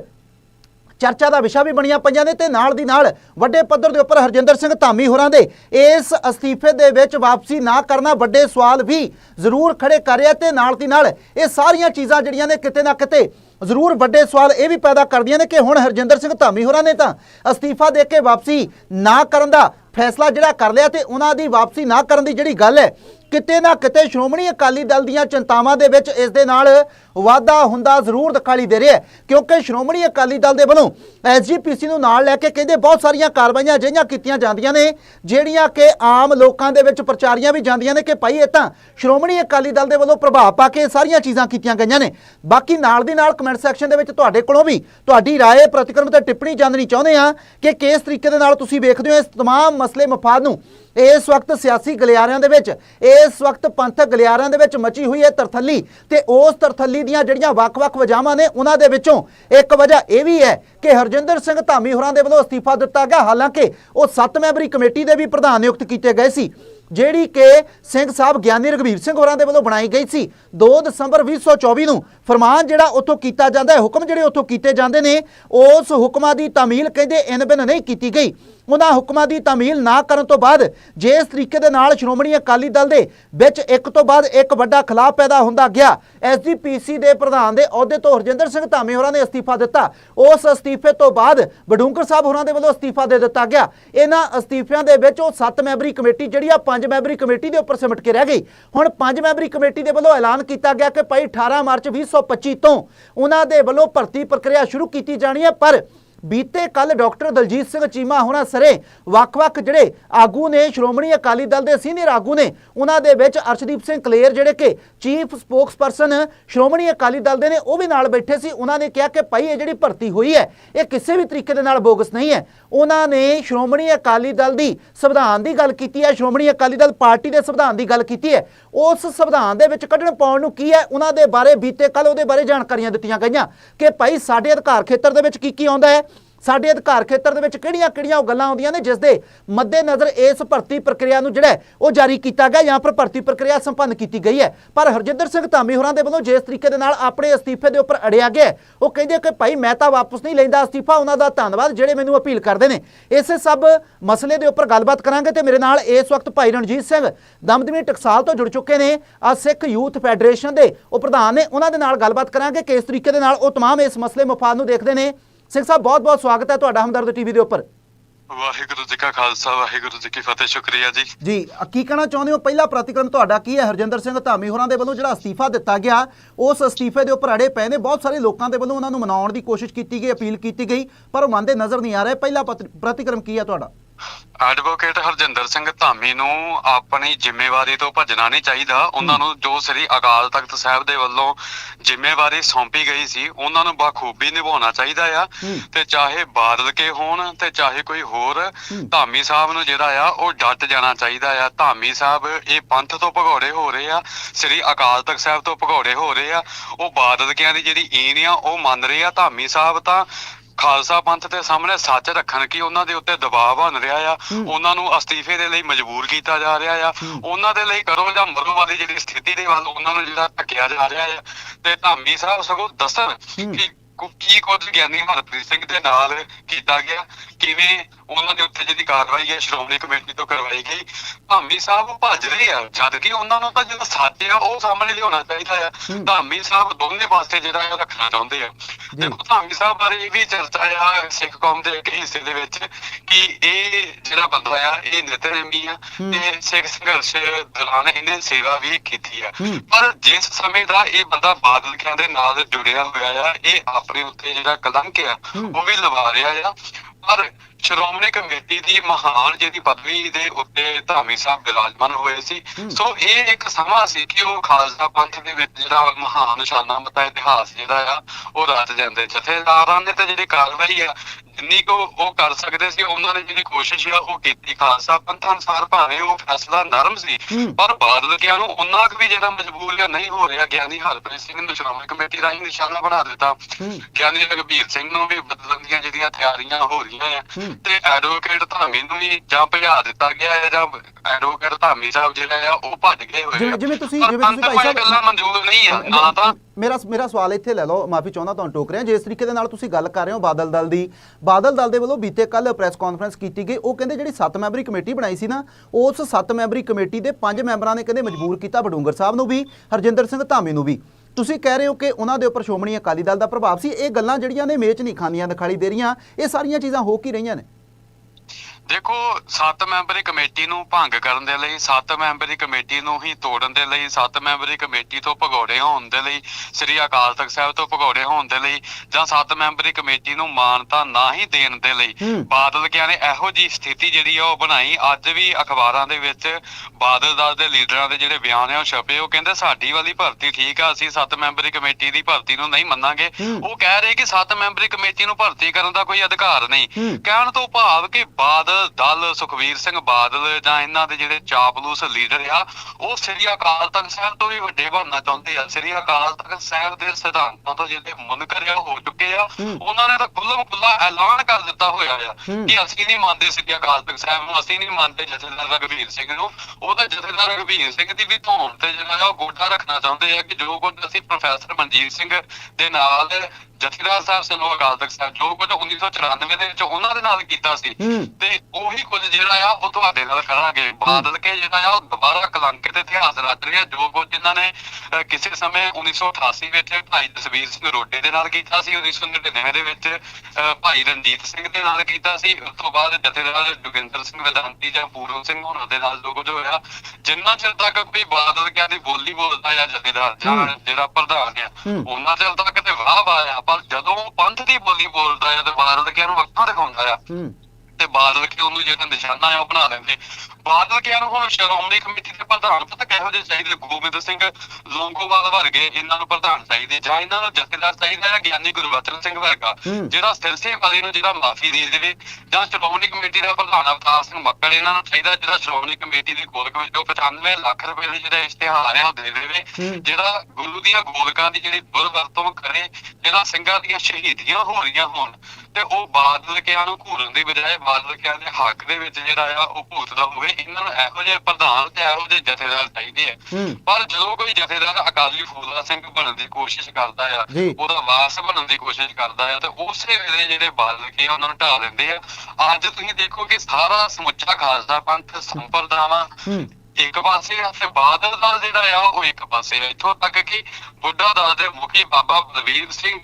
Speaker 1: ਚਰਚਾ ਦਾ ਵਿਸ਼ਾ ਵੀ ਬਣੀਆਂ ਪਈਆਂ ਨੇ ਤੇ ਨਾਲ ਦੀ ਨਾਲ ਵੱਡੇ ਪੱਧਰ ਦੇ ਉੱਪਰ ਹਰਜਿੰਦਰ ਸਿੰਘ ਧਾਮੀ ਹੋਰਾਂ ਦੇ ਇਸ ਅਸਤੀਫੇ ਦੇ ਵਿੱਚ ਵਾਪਸੀ ਨਾ ਕਰਨਾ ਵੱਡੇ ਸਵਾਲ ਵੀ ਜ਼ਰੂਰ ਖੜੇ ਕਰ ਰਿਹਾ ਤੇ ਨਾਲ ਦੀ ਨਾਲ ਇਹ ਸਾਰੀਆਂ ਚੀਜ਼ਾਂ ਜਿਹੜੀਆਂ ਨੇ ਕਿਤੇ ਨਾ ਕਿਤੇ ਜ਼ਰੂਰ ਵੱਡੇ ਸਵਾਲ ਇਹ ਵੀ ਪੈਦਾ ਕਰਦੀਆਂ ਨੇ ਕਿ ਹੁਣ ਹਰਜਿੰਦਰ ਸਿੰਘ ਧਾਮੀ ਹੋਰਾਂ ਨੇ ਤਾਂ ਅਸਤੀਫਾ ਦੇ ਕੇ ਵਾਪਸੀ ਨਾ ਕਰਨ ਦਾ ਫੈਸਲਾ ਜਿਹੜਾ ਕਰ ਲਿਆ ਤੇ ਉਹਨਾਂ ਦੀ ਵਾਪਸੀ ਨਾ ਕਰਨ ਦੀ ਜਿਹੜੀ ਗੱਲ ਹੈ ਕਿਤੇ ਨਾ ਕਿਤੇ ਸ਼੍ਰੋਮਣੀ ਅਕਾਲੀ ਦਲ ਦੀਆਂ ਚਿੰਤਾਵਾਂ ਦੇ ਵਿੱਚ ਇਸ ਦੇ ਨਾਲ ਵਾਧਾ ਹੁੰਦਾ ਜ਼ਰੂਰ ਦਿਖਾਈ ਦੇ ਰਿਹਾ ਹੈ ਕਿਉਂਕਿ ਸ਼੍ਰੋਮਣੀ ਅਕਾਲੀ ਦਲ ਦੇ ਵੱਲੋਂ ਐਸਜੀਪੀਸੀ ਨੂੰ ਨਾਲ ਲੈ ਕੇ ਕਹਿੰਦੇ ਬਹੁਤ ਸਾਰੀਆਂ ਕਾਰਵਾਈਆਂ ਅਜਿਹੀਆਂ ਕੀਤੀਆਂ ਜਾਂਦੀਆਂ ਨੇ ਜਿਹੜੀਆਂ ਕਿ ਆਮ ਲੋਕਾਂ ਦੇ ਵਿੱਚ ਪ੍ਰਚਾਰੀਆਂ ਵੀ ਜਾਂਦੀਆਂ ਨੇ ਕਿ ਭਾਈ ਇਹ ਤਾਂ ਸ਼੍ਰੋਮਣੀ ਅਕਾਲੀ ਦਲ ਦੇ ਵੱਲੋਂ ਪ੍ਰਭਾਵ ਪਾ ਕੇ ਇਹ ਸਾਰੀਆਂ ਚੀਜ਼ਾਂ ਕੀਤੀਆਂ ਗਈਆਂ ਨੇ ਬਾਕੀ ਨਾਲ ਦੀ ਨਾਲ ਕਮੈਂਟ ਸੈਕਸ਼ਨ ਦੇ ਵਿੱਚ ਤੁਹਾਡੇ ਕੋਲੋਂ ਵੀ ਤੁਹਾਡੀ رائے ਪ੍ਰਤੀਕਰਮ ਤੇ ਟਿੱਪਣੀ ਜਾਣਨੀ ਚਾਹੁੰਦੇ ਆ ਕਿ ਕਿਸ ਤਰੀਕੇ ਦੇ ਨਾਲ ਤੁਸੀਂ ਵੇਖਦੇ ਹੋ ਇਸ तमाम ਮਸਲੇ ਮਫਾਦ ਨੂੰ ਇਸ ਵਕਤ ਸਿਆਸੀ ਗਲਿਆਰਿਆਂ ਦੇ ਵਿੱਚ, ਇਸ ਵਕਤ ਪੰਥਕ ਗਲਿਆਰਿਆਂ ਦੇ ਵਿੱਚ ਮਚੀ ਹੋਈ ਹੈ ਤਰਥੱਲੀ ਤੇ ਉਸ ਤਰਥੱਲੀ ਦੀਆਂ ਜਿਹੜੀਆਂ ਵੱਖ-ਵੱਖ ਵਜ੍ਹਾਵਾਂ ਨੇ, ਉਹਨਾਂ ਦੇ ਵਿੱਚੋਂ ਇੱਕ ਵਜ੍ਹਾ ਇਹ ਵੀ ਹੈ ਕਿ ਹਰਜਿੰਦਰ ਸਿੰਘ ਧਾਮੀ ਹੋਰਾਂ ਦੇ ਵੱਲੋਂ ਅਸਤੀਫਾ ਦਿੱਤਾ ਗਿਆ। ਹਾਲਾਂਕਿ ਉਹ 7 ਮੈਂਬਰੀ ਕਮੇਟੀ ਦੇ ਵੀ ਪ੍ਰਧਾਨ ਨਿਯੁਕਤ ਕੀਤੇ ਗਏ ਸੀ, ਜਿਹੜੀ ਕਿ ਸਿੰਘ ਸਾਹਿਬ ਗਿਆਨੀ ਰਘਵੀਰ ਸਿੰਘ ਹੋਰਾਂ ਦੇ ਵੱਲੋਂ ਬਣਾਈ ਗਈ ਸੀ। 2 ਦਸੰਬਰ 2024 ਨੂੰ ਫਰਮਾਨ ਜਿਹੜਾ ਉੱਥੋਂ ਕੀਤਾ ਜਾਂਦਾ ਹੈ, ਹੁਕਮ ਜਿਹੜੇ ਉੱਥੋਂ ਕੀਤੇ ਜਾਂਦੇ ਨੇ, ਉਸ ਹੁਕਮਾਂ ਦੀ ਤਾਮੀਲ ਕਹਿੰਦੇ ਇਨ ਬਿਨ ਨਹੀਂ ਕੀਤੀ ਗਈ। ਉਹਨਾਂ ਹੁਕਮਾਂ ਦੀ ਤਾਮੀਲ ਨਾ ਕਰਨ ਤੋਂ ਬਾਅਦ ਜੇ ਇਸ ਤਰੀਕੇ ਦੇ ਨਾਲ ਸ਼੍ਰੋਮਣੀ ਅਕਾਲੀ ਦਲ ਦੇ ਵਿੱਚ ਇੱਕ ਤੋਂ ਬਾਅਦ ਇੱਕ ਵੱਡਾ ਖਿਲਾਫ ਪੈਦਾ ਹੁੰਦਾ ਗਿਆ ਐਸਜੀਪੀਸੀ ਦੇ ਪ੍ਰਧਾਨ ਦੇ ਅਹੁਦੇ ਤੋਂ ਹਰਜਿੰਦਰ ਸਿੰਘ ਧਾਮੇ ਹੋਰਾਂ ਨੇ ਅਸਤੀਫਾ ਦਿੱਤਾ। ਉਸ ਅਸਤੀਫੇ ਤੋਂ ਬਾਅਦ ਬਡੂੰਗਰ ਸਾਹਿਬ ਹੋਰਾਂ ਦੇ ਵੱਲੋਂ ਅਸਤੀਫਾ ਦੇ ਦਿੱਤਾ ਗਿਆ। ਇਹਨਾਂ ਅਸਤੀਫਿਆਂ ਦੇ ਵਿੱਚ ਉਹ 7 ਮੈਂਬਰੀ ਕਮੇਟੀ ਜਿਹੜੀ ਆ 5 ਮੈਂਬਰੀ ਕਮੇਟੀ ਦੇ ਉੱਪਰ ਸਿਮਟ ਕੇ ਰਹਿ ਗਈ। ਹੁਣ 5 ਮੈਂਬਰੀ ਕਮੇਟੀ ਦੇ ਵੱਲੋਂ ਐਲਾਨ ਕੀਤਾ ਗਿਆ ਕਿ ਭਾਈ 18 ਮਾਰਚ 2025 ਤੋਂ ਉਹਨਾਂ ਦੇ ਵੱਲੋਂ ਭਰਤੀ ਪ੍ਰਕਿਰਿਆ ਸ਼ੁਰੂ ਕੀਤੀ ਜਾਣੀ ਹੈ ਪਰ ਬੀਤੇ ਕੱਲ ਡਾਕਟਰ ਦਲਜੀਤ ਸਿੰਘ ਚੀਮਾ ਹੋਣਾ ਸਰੇ, ਵੱਖ-ਵੱਖ ਜਿਹੜੇ ਆਗੂ ਨੇ, ਸ਼੍ਰੋਮਣੀ ਅਕਾਲੀ ਦਲ ਦੇ ਸੀਨੀਅਰ ਆਗੂ ਨੇ, ਉਹਨਾਂ ਦੇ ਵਿੱਚ ਅਰਸ਼ਦੀਪ ਸਿੰਘ ਕਲੇਰ ਜਿਹੜੇ ਕਿ ਚੀਫ ਸਪੋਕਸਪਰਸਨ ਸ਼੍ਰੋਮਣੀ ਅਕਾਲੀ ਦਲ ਦੇ ਨੇ, ਉਹ ਵੀ ਨਾਲ ਬੈਠੇ ਸੀ। ਉਹਨਾਂ ਨੇ ਕਿਹਾ ਕਿ ਭਾਈ, ਇਹ ਜਿਹੜੀ ਭਰਤੀ ਹੋਈ ਹੈ, ਇਹ ਕਿਸੇ ਵੀ ਤਰੀਕੇ ਦੇ ਨਾਲ ਬੋਗਸ ਨਹੀਂ ਹੈ। ਉਹਨਾਂ ਨੇ ਸ਼੍ਰੋਮਣੀ ਅਕਾਲੀ ਦਲ ਦੀ ਸੰਵਿਧਾਨ ਦੀ ਗੱਲ ਕੀਤੀ ਹੈ, ਸ਼੍ਰੋਮਣੀ ਅਕਾਲੀ ਦਲ ਪਾਰਟੀ ਦੇ ਸੰਵਿਧਾਨ ਦੀ ਗੱਲ ਕੀਤੀ ਹੈ। ਉਸ ਸੰਵਿਧਾਨ ਦੇ ਵਿੱਚ ਕੱਢਣ ਪਾਉਣ ਨੂੰ ਕੀ ਹੈ, ਉਹਨਾਂ ਦੇ ਬਾਰੇ ਬੀਤੇ ਕੱਲ ਉਹਦੇ ਬਾਰੇ ਜਾਣਕਾਰੀਆਂ ਦਿੱਤੀਆਂ ਗਈਆਂ ਕਿ ਭਾਈ, ਸਾਡੇ ਅਧਿਕਾਰ ਖੇਤਰ ਦੇ ਵਿੱਚ ਕੀ ਕੀ ਆਉਂਦਾ ਹੈ ਸਾਡੇ ਅਧਿਕਾਰ ਖੇਤਰ ਦੇ ਵਿੱਚ ਕਿਹੜੀਆਂ-ਕਿਹੜੀਆਂ ਉਹ ਗੱਲਾਂ ਆਉਂਦੀਆਂ ਨੇ ਜਿਸ ਦੇ ਮੱਦੇਨਜ਼ਰ ਇਸ ਭਰਤੀ ਪ੍ਰਕਿਰਿਆ ਨੂੰ ਜਿਹੜਾ ਹੈ, ਉਹ ਜਾਰੀ ਕੀਤਾ ਗਿਆ ਜਾਂ ਫਿਰ ਭਰਤੀ ਪ੍ਰਕਿਰਿਆ ਸੰਪੰਨ ਕੀਤੀ ਗਈ ਹੈ ਪਰ ਹਰਜਿੰਦਰ ਸਿੰਘ ਧਾਮੀ ਹੋਰਾਂ ਦੇ ਵੱਲੋਂ ਜਿਸ ਤਰੀਕੇ ਦੇ ਨਾਲ ਆਪਣੇ ਅਸਤੀਫੇ ਦੇ ਉੱਪਰ ਅੜਿਆ ਗਿਆ ਹੈ, ਉਹ ਕਹਿੰਦੇ ਕਿ ਭਾਈ ਮੈਂ ਤਾਂ ਵਾਪਸ ਨਹੀਂ ਲੈਂਦਾ ਅਸਤੀਫਾ ਉਹਨਾਂ ਦਾ ਧੰਨਵਾਦ ਜਿਹੜੇ ਮੈਨੂੰ ਅਪੀਲ ਕਰਦੇ ਨੇ ਇਸੇ ਸਭ ਮਸਲੇ ਦੇ ਉੱਪਰ ਗੱਲਬਾਤ ਕਰਾਂਗੇ ਤੇ ਮੇਰੇ ਨਾਲ ਇਸ ਵਕਤ ਭਾਈ ਰਣਜੀਤ ਸਿੰਘ ਦਮਦਮੀ ਟਕਸਾਲ ਤੋਂ ਜੁੜ ਚੁੱਕੇ ਨੇ ਆ ਸਿੱਖ ਯੂਥ ਫੈਡਰੇਸ਼ਨ ਦੇ ਉਹ ਪ੍ਰਧਾਨ ਨੇ ਉਹਨਾਂ ਦੇ ਨਾਲ ਗੱਲਬਾਤ ਕਰਾਂਗੇ ਕਿ ਇਸ ਤਰੀਕੇ ਦੇ ਨਾਲ ਉਹ तमाम ਇਸ ਮਸਲੇ ਮਫਾਦ ਨੂੰ ਦੇਖਦੇ ਨੇ ਸਿੰਘ ਸਾਹਿਬ ਬਹੁਤ ਬਹੁਤ ਸਵਾਗਤ ਹੈ ਤੁਹਾਡਾ ਹਮਦਰਦ ਟੀਵੀ ਦੇ ਉੱਪਰ।
Speaker 6: ਵਾਹਿਗੁਰੂ ਜੀ ਕਾ ਖਾਲਸਾ ਵਾਹਿਗੁਰੂ ਜੀ ਕੀ ਫਤਿਹ ਸ਼ੁਕਰੀਆ ਜੀ।
Speaker 1: ਜੀ ਕੀ ਕਹਿਣਾ ਚਾਹੁੰਦੇ ਹੋ? ਪਹਿਲਾ ਪ੍ਰਤੀਕਰਮ ਤੁਹਾਡਾ ਕੀ ਹੈ? ਹਰਜਿੰਦਰ ਸਿੰਘ ਧਾਮੀ ਹੋਰਾਂ ਦੇ ਵੱਲੋਂ ਜਿਹੜਾ ਅਸਤੀਫਾ ਦਿੱਤਾ ਗਿਆ ਉਸ ਅਸਤੀਫੇ ਦੇ ਉੱਪਰ ਅੜੇ ਪਏ ਨੇ। ਬਹੁਤ ਸਾਰੇ ਲੋਕਾਂ ਦੇ ਵੱਲੋਂ ਉਹਨਾਂ ਨੂੰ ਮਨਾਉਣ ਦੀ ਕੋਸ਼ਿਸ਼ ਕੀਤੀ ਗਈ ਅਪੀਲ ਕੀਤੀ ਗਈ ਪਰ ਉਹ ਮੰਨਦੇ ਨਜ਼ਰ ਨਹੀਂ ਆ ਰਹੇ। ਪਹਿਲਾ ਪ੍ਰਤੀਕਰਮ ਕੀ ਹੈ ਤੁਹਾਡਾ?
Speaker 6: ਐਡਵੋਕੇਟ ਹਰਜਿੰਦਰ ਸਿੰਘ ਧਾਮੀ ਨੂੰ ਆਪਣੀ ਜ਼ਿੰਮੇਵਾਰੀ ਤੋਂ ਭੱਜਣਾ ਨਹੀਂ ਚਾਹੀਦਾ। ਉਹਨਾਂ ਨੂੰ ਜੋ ਸ੍ਰੀ ਅਕਾਲ ਤਖਤ ਸਾਹਿਬ ਦੇ ਵੱਲੋਂ ਜ਼ਿੰਮੇਵਾਰੀ ਸੌਂਪੀ ਗਈ ਸੀ ਉਹਨਾਂ ਨੂੰ ਬਖੂਬੀ ਨਿਭਾਉਣਾ ਚਾਹੀਦਾ ਆ। ਤੇ ਚਾਹੇ ਬਾਦਲ ਕੇ ਹੋਣ ਤੇ ਚਾਹੇ ਕੋਈ ਹੋਰ ਧਾਮੀ ਸਾਹਿਬ ਨੂੰ ਜਿਹੜਾ ਆ ਉਹ ਡਟ ਜਾਣਾ ਚਾਹੀਦਾ ਆ। ਧਾਮੀ ਸਾਹਿਬ ਇਹ ਪੰਥ ਤੋਂ ਭਗੌੜੇ ਹੋ ਰਹੇ ਆ ਸ੍ਰੀ ਅਕਾਲ ਤਖਤ ਸਾਹਿਬ ਤੋਂ ਭਗੌੜੇ ਹੋ ਰਹੇ ਆ। ਉਹ ਬਾਦਲਕਿਆਂ ਦੀ ਜਿਹੜੀ ਈਨ ਆ ਉਹ ਮੰਨ ਰਹੇ ਆ। ਧਾਮੀ ਸਾਹਿਬ ਤਾਂ ਖਾਲਸਾ ਪੰਥ ਦੇ ਸਾਹਮਣੇ ਸੱਚ ਰੱਖਣ ਕੀ ਉਹਨਾਂ ਦੇ ਉੱਤੇ ਦਬਾਅ ਬਣ ਰਿਹਾ ਆ ਉਹਨਾਂ ਨੂੰ ਅਸਤੀਫੇ ਦੇ ਲਈ ਮਜਬੂਰ ਕੀਤਾ ਜਾ ਰਿਹਾ ਆ ਉਹਨਾਂ ਦੇ ਲਈ ਕਰੋ ਜਾਂ ਮਰੋ ਵਾਲੀ ਜਿਹੜੀ ਸਥਿਤੀ ਦੇ ਵੱਲ ਉਹਨਾਂ ਨੂੰ ਜਿਹੜਾ ਧੱਕਿਆ ਜਾ ਰਿਹਾ ਆ ਤੇ ਧਾਮੀ ਸਾਹਿਬ ਸਗੋਂ ਦੱਸਣ ਕਿ ਕੁ- ਕੁਝ ਗਿਆਨੀ ਹਰਪ੍ਰੀਤ ਸਿੰਘ ਦੇ ਨਾਲ ਕੀਤਾ ਗਿਆ ਕਿਵੇਂ ਉਹਨਾਂ ਦੇ ਉੱਤੇ ਜਿਹੜੀ ਕਾਰਵਾਈ ਹੈ ਸ਼੍ਰੋਮਣੀ ਕਮੇਟੀ ਤੋਂ ਕਰਵਾਈ ਗਈ ਧਾਮੀ ਸਾਹਿਬ ਭੱਜ ਰਹੇ ਆ ਜਦ ਕਿ ਉਹਨਾਂ ਨੂੰ ਤਾਂ ਜਿਹੜਾ ਸੱਚ ਆ ਉਹ ਸਾਹਮਣੇ ਲਿਆਉਣਾ ਚਾਹੀਦਾ ਆ। ਧਾਮੀ ਸਾਹਿਬ ਦੋਨੇ ਪਾਸੇ ਜਿਹੜਾ ਆ ਰੱਖਣਾ ਚਾਹੁੰਦੇ ਆ। ਦੇਖੋ ਧਾਮੀ ਸਾਹਿਬ ਬਾਰੇ ਇਹ ਵੀ ਚਰਚਾ ਆ ਸਿੱਖ ਕੌਮ ਦੇ ਇੱਕ ਹਿੱਸੇ ਦੇ ਵਿੱਚ ਕਿ ਇਹ ਜਿਹੜਾ ਬੰਦਾ ਆ ਇਹ ਨਿਤਨੇਮੀ ਆ ਤੇ ਸਿੱਖ ਸੰਘਰਸ਼ ਦੌਰਾਨ ਇਹਨੇ ਸੇਵਾ ਵੀ ਕੀਤੀ ਆ। ਪਰ ਜਿਸ ਸਮੇਂ ਦਾ ਇਹ ਬੰਦਾ ਬਾਦਲ ਕਿਆਂ ਦੇ ਨਾਲ ਜੁੜਿਆ ਹੋਇਆ ਆ ਇਹ ਆਪਣੇ ਉੱਤੇ ਜਿਹੜਾ ਕਲੰਕ ਆ ਉਹ ਵੀ ਲਵਾ ਰਿਹਾ ਆ। ਪਰ ਸ਼੍ਰੋਮਣੀ ਕਮੇਟੀ ਦੀ ਮਹਾਨ ਜਿਹੜੀ ਪਦਵੀ ਦੇ ਉੱਤੇ ਧਾਮੀ ਸਾਹਿਬ ਵਿਰਾਜਮਾਨ ਹੋਏ ਸੀ। ਸੋ ਇਹ ਇੱਕ ਸਮਾਂ ਸੀ ਕਿ ਉਹ ਖਾਲਸਾ ਪੰਥ ਦੇ ਵਿੱਚ ਜਿਹੜਾ ਮਹਾਨ ਨਿਸ਼ਾਨਾ ਮਤਾ ਇਤਿਹਾਸ ਜਿਹੜਾ ਆ ਉਹ ਰਚ ਜਾਂਦੇ। ਜਥੇਦਾਰਾਂ ਨੇ ਤਾਂ ਜਿਹੜੀ ਕਾਰਵਾਈ ਆ ਜਿੰਨੀ ਕੋ ਉਹ ਕਰ ਸਕਦੇ ਸੀ ਉਹਨਾਂ ਨੇ ਜਿਹੜੀ ਕੋਸ਼ਿਸ਼ ਆ ਉਹ ਕੀਤੀ। ਖਾਲਸਾ ਪੰਥ ਅਨੁਸਾਰ ਭਾਵੇਂ ਉਹ ਫੈਸਲਾ ਨਰਮ ਸੀ ਪਰ ਬਾਦਲ ਕਿਆਂ ਨੂੰ ਉਹਨਾਂ ਕੁ ਵੀ ਜਿਹੜਾ ਮਜਬੂਰ ਜਾਂ ਨਹੀਂ ਹੋ ਰਿਹਾ ਗਿਆਨੀ ਹਰਪ੍ਰੀਤ ਸਿੰਘ ਨੂੰ ਸ਼੍ਰੋਮਣੀ ਕਮੇਟੀ ਰਾਹੀਂ ਨਿਸ਼ਾਨਾ ਬਣਾ ਦਿੱਤਾ। ਗਿਆਨੀ ਰਘਬੀਰ ਸਿੰਘ ਨੂੰ ਵੀ ਬਦਲਣ ਦੀਆਂ ਜਿਹੜੀਆਂ ਤਿਆਰੀਆਂ ਹੋ ਰਹੀਆਂ ਆ ਤੇ ਐਡਵੋਕੇਟ ਧਾਮੀ ਨੂੰ ਵੀ ਜਾਂ ਭਜਾ ਦਿੱਤਾ ਗਿਆ ਹੈ ਜਾਂ ਐਡਵੋਕੇਟ ਧਾਮੀ ਸਾਹਿਬ ਜਿਹੜੇ ਆ ਉਹ ਭੱਜ ਗਏ ਹੋਏ
Speaker 1: ਜਿਵੇਂ-। ਜਿਵੇਂ ਤੁਸੀਂ- ਜਿਵੇਂ ਤੁਸੀਂ ਭਾਈ ਸਾਹਿਬ-
Speaker 6: ਗੱਲਾਂ ਮਨਜ਼ੂਰ ਨਹੀਂ ਆ ਨਾ ਤਾਂ
Speaker 1: ਮੇਰਾ ਮੇਰਾ ਸਵਾਲ ਇੱਥੇ ਲੈ ਲਓ ਮਾਫੀ ਚਾਹੁੰਦਾ ਤੁਹਾਨੂੰ ਟੋਕ ਰਿਹਾ। ਜਿਸ ਤਰੀਕੇ ਦੇ ਨਾਲ ਤੁਸੀਂ ਗੱਲ ਕਰ ਰਹੇ ਹੋ ਬਾਦਲ ਦਲ ਦੀ ਬਾਦਲ ਦਲ ਦੇ ਵੱਲੋਂ ਬੀਤੇ ਕੱਲ ਪ੍ਰੈਸ ਕਾਨਫਰੰਸ ਕੀਤੀ ਗਈ। ਉਹ ਕਹਿੰਦੇ ਜਿਹੜੀ 7 ਮੈਂਬਰੀ ਕਮੇਟੀ ਬਣਾਈ ਸੀ ਨਾ ਉਸ 7 ਮੈਂਬਰੀ ਕਮੇਟੀ ਦੇ 5 ਮੈਂਬਰਾਂ ਨੇ ਕਹਿੰਦੇ ਮਜਬੂਰ ਕੀਤਾ ਬਡੂੰਗਰ ਸਾਹਿਬ ਨੂੰ ਵੀ ਹਰਜਿੰਦਰ ਸਿੰਘ ਧਾਮੀ ਨੂੰ ਵੀ। ਤੁਸੀਂ ਕਹਿ ਰਹੇ ਹੋ ਕਿ ਉਹਨਾਂ ਦੇ ਉੱਪਰ ਸ਼੍ਰੋਮਣੀ ਅਕਾਲੀ ਦਲ ਦਾ ਪ੍ਰਭਾਵ ਸੀ। ਇਹ ਗੱਲਾਂ ਜਿਹੜੀਆਂ ਨੇ ਮੇਚ ਨਹੀਂ ਖਾਂਦੀਆਂ ਦਿਖਾਈ ਦੇ ਰਹੀਆਂ, ਇਹ ਸਾਰੀਆਂ ਚੀਜ਼ਾਂ ਹੋ ਕੀ ਰਹੀਆਂ ਨੇ?
Speaker 6: ਦੇਖੋ ਸੱਤ ਮੈਂਬਰੀ ਕਮੇਟੀ ਨੂੰ ਭੰਗ ਕਰਨ ਦੇ ਲਈ ਸੱਤ ਮੈਂਬਰੀ ਕਮੇਟੀ ਨੂੰ ਹੀ ਤੋੜਨ ਦੇ ਲਈ ਸੱਤ ਮੈਂਬਰੀ ਕਮੇਟੀ ਤੋਂ ਭਗੌੜੇ ਹੋਣ ਦੇ ਲਈ ਸ੍ਰੀ ਅਕਾਲ ਤਖਤ ਸਾਹਿਬ ਤੋਂ ਭਗੌੜੇ ਹੋਣ ਦੇ ਲਈ ਜਾਂ ਸੱਤ ਮੈਂਬਰੀ ਕਮੇਟੀ ਨੂੰ ਮਾਨਤਾ ਨਾ ਹੀ ਦੇਣ ਦੇ ਲਈ। ਬਾਦਲ ਕਿਆ ਨੇ ਇਹੋ ਜੀ ਸਥਿਤੀ ਜਿਹੜੀ ਆ ਉਹ ਬਣਾਈ ਅੱਜ ਵੀ ਅਖਬਾਰਾਂ ਦੇ ਵਿੱਚ ਬਾਦਲ ਦਲ ਦੇ ਲੀਡਰਾਂ ਦੇ ਜਿਹੜੇ ਬਿਆਨ ਆ ਉਹ ਛਪੇ ਉਹ ਕਹਿੰਦੇ ਸਾਡੀ ਵਾਲੀ ਭਰਤੀ ਠੀਕ ਆ ਅਸੀਂ ਸੱਤ ਮੈਂਬਰੀ ਕਮੇਟੀ ਦੀ ਭਰਤੀ ਨੂੰ ਨਹੀਂ ਮੰਨਾਂਗੇ। ਉਹ ਕਹਿ ਰਹੇ ਕਿ ਸੱਤ ਮੈਂਬਰੀ ਕਮੇਟੀ ਨੂੰ ਭਰਤੀ ਕਰਨ ਦਾ ਕੋਈ ਅਧਿਕਾਰ ਨਹੀਂ। ਕਹਿਣ ਤੋਂ ਭਾਵ ਕਿ ਬਾਦਲ ਦਲ ਸੁਖਵੀਰ ਸਿੰਘ ਬਾਦਲ ਜਾਂ ਇਹਨਾਂ ਦੇ ਜਿਹੜੇ ਚਾਪਲੂਸ ਲੀਡਰ ਆ ਉਹ ਸ੍ਰੀ ਅਕਾਲ ਤਖਤ ਸਾਹਿਬ ਤੋਂ ਵੀ ਵੱਡੇ ਬਣਨਾ ਚਾਹੁੰਦੇ ਆ ਸ੍ਰੀ ਅਕਾਲ ਤਖਤ ਸਾਹਿਬ ਦੇ ਸਿਧਾਂਤਾਂ ਤੋਂ ਜਿਹੜੇ ਮੁਨਕਰ ਆ ਹੋ ਚੁੱਕੇ ਆ। ਉਹਨਾਂ ਨੇ ਤਾਂ ਖੁੱਲ੍ਹਮ ਖੁੱਲਾ ਐਲਾਨ ਕਰ ਦਿੱਤਾ ਹੋਇਆ ਆ। ਕਿ ਅਸੀਂ ਨਹੀਂ ਮੰਨਦੇ ਸ੍ਰੀ ਅਕਾਲ ਤਖਤ ਸਾਹਿਬ ਨੂੰ ਅਸੀਂ ਨਹੀਂ ਮੰਨਦੇ ਜਥੇਦਾਰ ਰਘਵੀਰ ਸਿੰਘ ਨੂੰ ਉਹ ਤਾਂ ਜਥੇਦਾਰ ਰਘਵੀਰ ਸਿੰਘ ਦੀ ਵੀ ਧੌਣ ਤੇ ਜਿਹੜਾ ਉਹ ਗੋਡਾ ਰੱਖਣਾ ਚਾਹੁੰਦੇ ਆ ਕਿ ਜੋ ਕੁਝ ਅਸੀਂ ਪ੍ਰੋਫੈਸਰ ਮਨਜੀਤ ਸਿੰਘ ਦੇ ਨਾਲ ਜਥੇਦਾਰ ਸਾਹਿਬ ਸਿੰਘ ਅਕਾਲ ਤਖਤ ਸਾਹਿਬ ਜੋ ਕੁਝ 1994 ਦੇ ਵਿੱਚ ਉਹਨਾਂ ਦੇ ਨਾਲ ਕੀਤਾ ਸੀ। ਤੇ ਉਹੀ ਕੁਝ ਜਿਹੜਾ ਆ ਉਹ ਤੁਹਾਡੇ ਨਾਲ ਕਰਾਂਗੇ ਬਾਦਲ ਕੇ ਜਿਹੜਾ ਆ ਉਹ ਦੁਬਾਰਾ ਕਲੰਕਿਤ ਇਤਿਹਾਸ ਰਚ ਰਿਹਾ ਜੋ ਕੁਝ ਇਹਨਾਂ ਨੇ ਕਿਸੇ ਸਮੇਂ 1988 ਵਿੱਚ ਭਾਈ ਜਸਵੀਰ ਸਿੰਘ ਰੋਡੇ ਦੇ ਨਾਲ ਕੀਤਾ ਸੀ 1999 ਦੇ ਵਿੱਚ ਭਾਈ ਰਣਜੀਤ ਸਿੰਘ ਦੇ ਨਾਲ ਕੀਤਾ ਸੀ ਉਸ ਤੋਂ ਬਾਅਦ ਜਥੇਦਾਰ ਜੋਗਿੰਦਰ ਸਿੰਘ ਵਿਦਾਂਤੀ ਜਾਂ ਪੂਰਨ ਸਿੰਘ ਹੋਣਾ ਦੇ ਨਾਲ ਜੋ ਕੁਝ ਹੋਇਆ ਜਿੰਨਾ ਚਿਰ ਤੱਕ ਕੋਈ ਬਾਦਲ ਕਿਆ ਦੀ ਬੋਲੀ ਬੋਲਦਾ ਜਥੇਦਾਰ ਜਾਂ
Speaker 1: ਹੂੰ।
Speaker 6: ਜਿਹੜਾ ਪ੍ਰਧਾਨ ਆ। ਉਹਨਾਂ ਚਿਰ ਤੱਕ ਤੇ ਵਾਹ ਵਾਹ ਆ ਪਰ ਜਦੋਂ ਉਹ ਪੰਥ ਦੀ ਬੋਲੀ ਬੋਲਦਾ ਆ ਤੇ ਬਾਦਲ ਕਿਆ ਨੂੰ ਅੱਖਾਂ ਦਿਖਾਉਂਦਾ ਆ।
Speaker 1: ਹੂੰ।
Speaker 6: ਤੇ ਬਾਦਲ ਕੇ ਉਹਨੂੰ ਜਿਹੜਾ ਨਿਸ਼ਾਨਾ ਆ ਉਹ ਬਣਾ ਲੈਂਦੇ ਬਾਦਲ ਕੇ ਨੂੰ ਹੁਣ ਸ਼੍ਰੋਮਣੀ ਕਮੇਟੀ ਦੇ ਪ੍ਰਧਾਨ ਪਤਾ ਕਿਹੋ ਜਿਹੇ ਚਾਹੀਦੇ ਗੋਬਿੰਦ ਸਿੰਘ ਲੋਂਗੋਵਾਲ ਵਰਗੇ ਇਹਨਾਂ ਨੂੰ ਪ੍ਰਧਾਨ ਚਾਹੀਦੇ ਜਾਂ ਇਹਨਾਂ ਨੂੰ ਜਥੇਦਾਰ ਚਾਹੀਦਾ ਹੈ ਗਿਆਨੀ ਗੁਰਬਚਨ ਸਿੰਘ ਵਰਗਾ। ਜਿਹੜਾ ਸਿਰਸੇ ਵਾਲੇ ਨੂੰ ਜਿਹੜਾ ਮਾਫੀ ਦੇ ਦੇਵੇ ਜਾਂ ਸ਼੍ਰੋਮਣੀ ਕਮੇਟੀ ਦਾ ਪ੍ਰਧਾਨ ਅਵਤਾਰ ਸਿੰਘ ਮੱਕੜ ਇਹਨਾਂ ਨੂੰ ਚਾਹੀਦਾ ਜਿਹੜਾ ਸ਼੍ਰੋਮਣੀ ਕਮੇਟੀ ਦੀ ਗੋਲਕ ਵਿੱਚੋਂ 95 ਲੱਖ ਰੁਪਏ ਦੇ ਜਿਹੜਾ ਇਸ਼ਤਿਹਾਰ ਹੈ ਉਹ ਦੇ ਦੇਵੇ। ਜਿਹੜਾ ਗੁਰੂ ਦੀਆਂ ਗੋਲਕਾਂ ਦੀ ਜਿਹੜੀ ਦੁਰਵਰਤੋਂ ਕਰੇ ਜਿਹੜਾ ਸਿੰਘਾਂ ਦੀਆਂ ਸ਼ਹੀਦੀਆਂ ਹੋ ਰਹੀਆਂ ਹੋਣ ਤੇ ਉਹ ਬਾਦਲ ਕਿਆਂ ਨੂੰ ਘੂਰਨ ਦੀ ਬਜਾਏ ਬਾਦਲ ਕਿਆਂ ਦੇ ਹੱਕ ਦੇ ਵਿੱਚ ਜਿਹੜਾ ਆ ਉਹ ਭੂਤਦਾ ਹੋਵੇ ਇਹਨਾਂ ਨੂੰ ਇਹੋ ਜਿਹੇ ਪ੍ਰਧਾਨ ਤੇ ਇਹੋ ਜਿਹੇ ਜਥੇਦਾਰ ਚਾਹੀਦੇ ਆ। ਪਰ ਜਦੋਂ ਕੋਈ ਜਥੇਦਾਰ ਅਕਾਲੀ ਫੂਲਾ ਸਿੰਘ ਬਣਨ ਦੀ ਕੋਸ਼ਿਸ਼ ਕਰਦਾ ਆ। ਉਹਦਾ ਵਾਰਸ ਬਣਨ ਦੀ ਕੋਸ਼ਿਸ਼ ਕਰਦਾ ਆ ਤੇ ਉਸੇ ਵੇਲੇ ਜਿਹੜੇ ਬਾਦਲ ਕੇ ਉਹਨਾਂ ਨੂੰ ਢਾ ਦਿੰਦੇ ਆ। ਅੱਜ ਤੁਸੀਂ ਦੇਖੋ ਕਿ ਸਾਰਾ ਸਮੁੱਚਾ ਖਾਲਸਾ ਪੰਥ ਸੰਪਰਦਾਵਾਂ ਇੱਕ ਪਾਸੇ ਆ ਤੇ ਬਾਦਲ ਦਾ ਜਿਹੜਾ ਆ ਉਹ ਇੱਕ ਪਾਸੇ ਆ। ਇੱਥੋਂ ਤੱਕ ਕਿ ਬੁੱਢਾ ਦਲ ਦੇ ਮੁਖੀ ਬਾਬਾ ਬਲਵੀਰ ਸਿੰਘ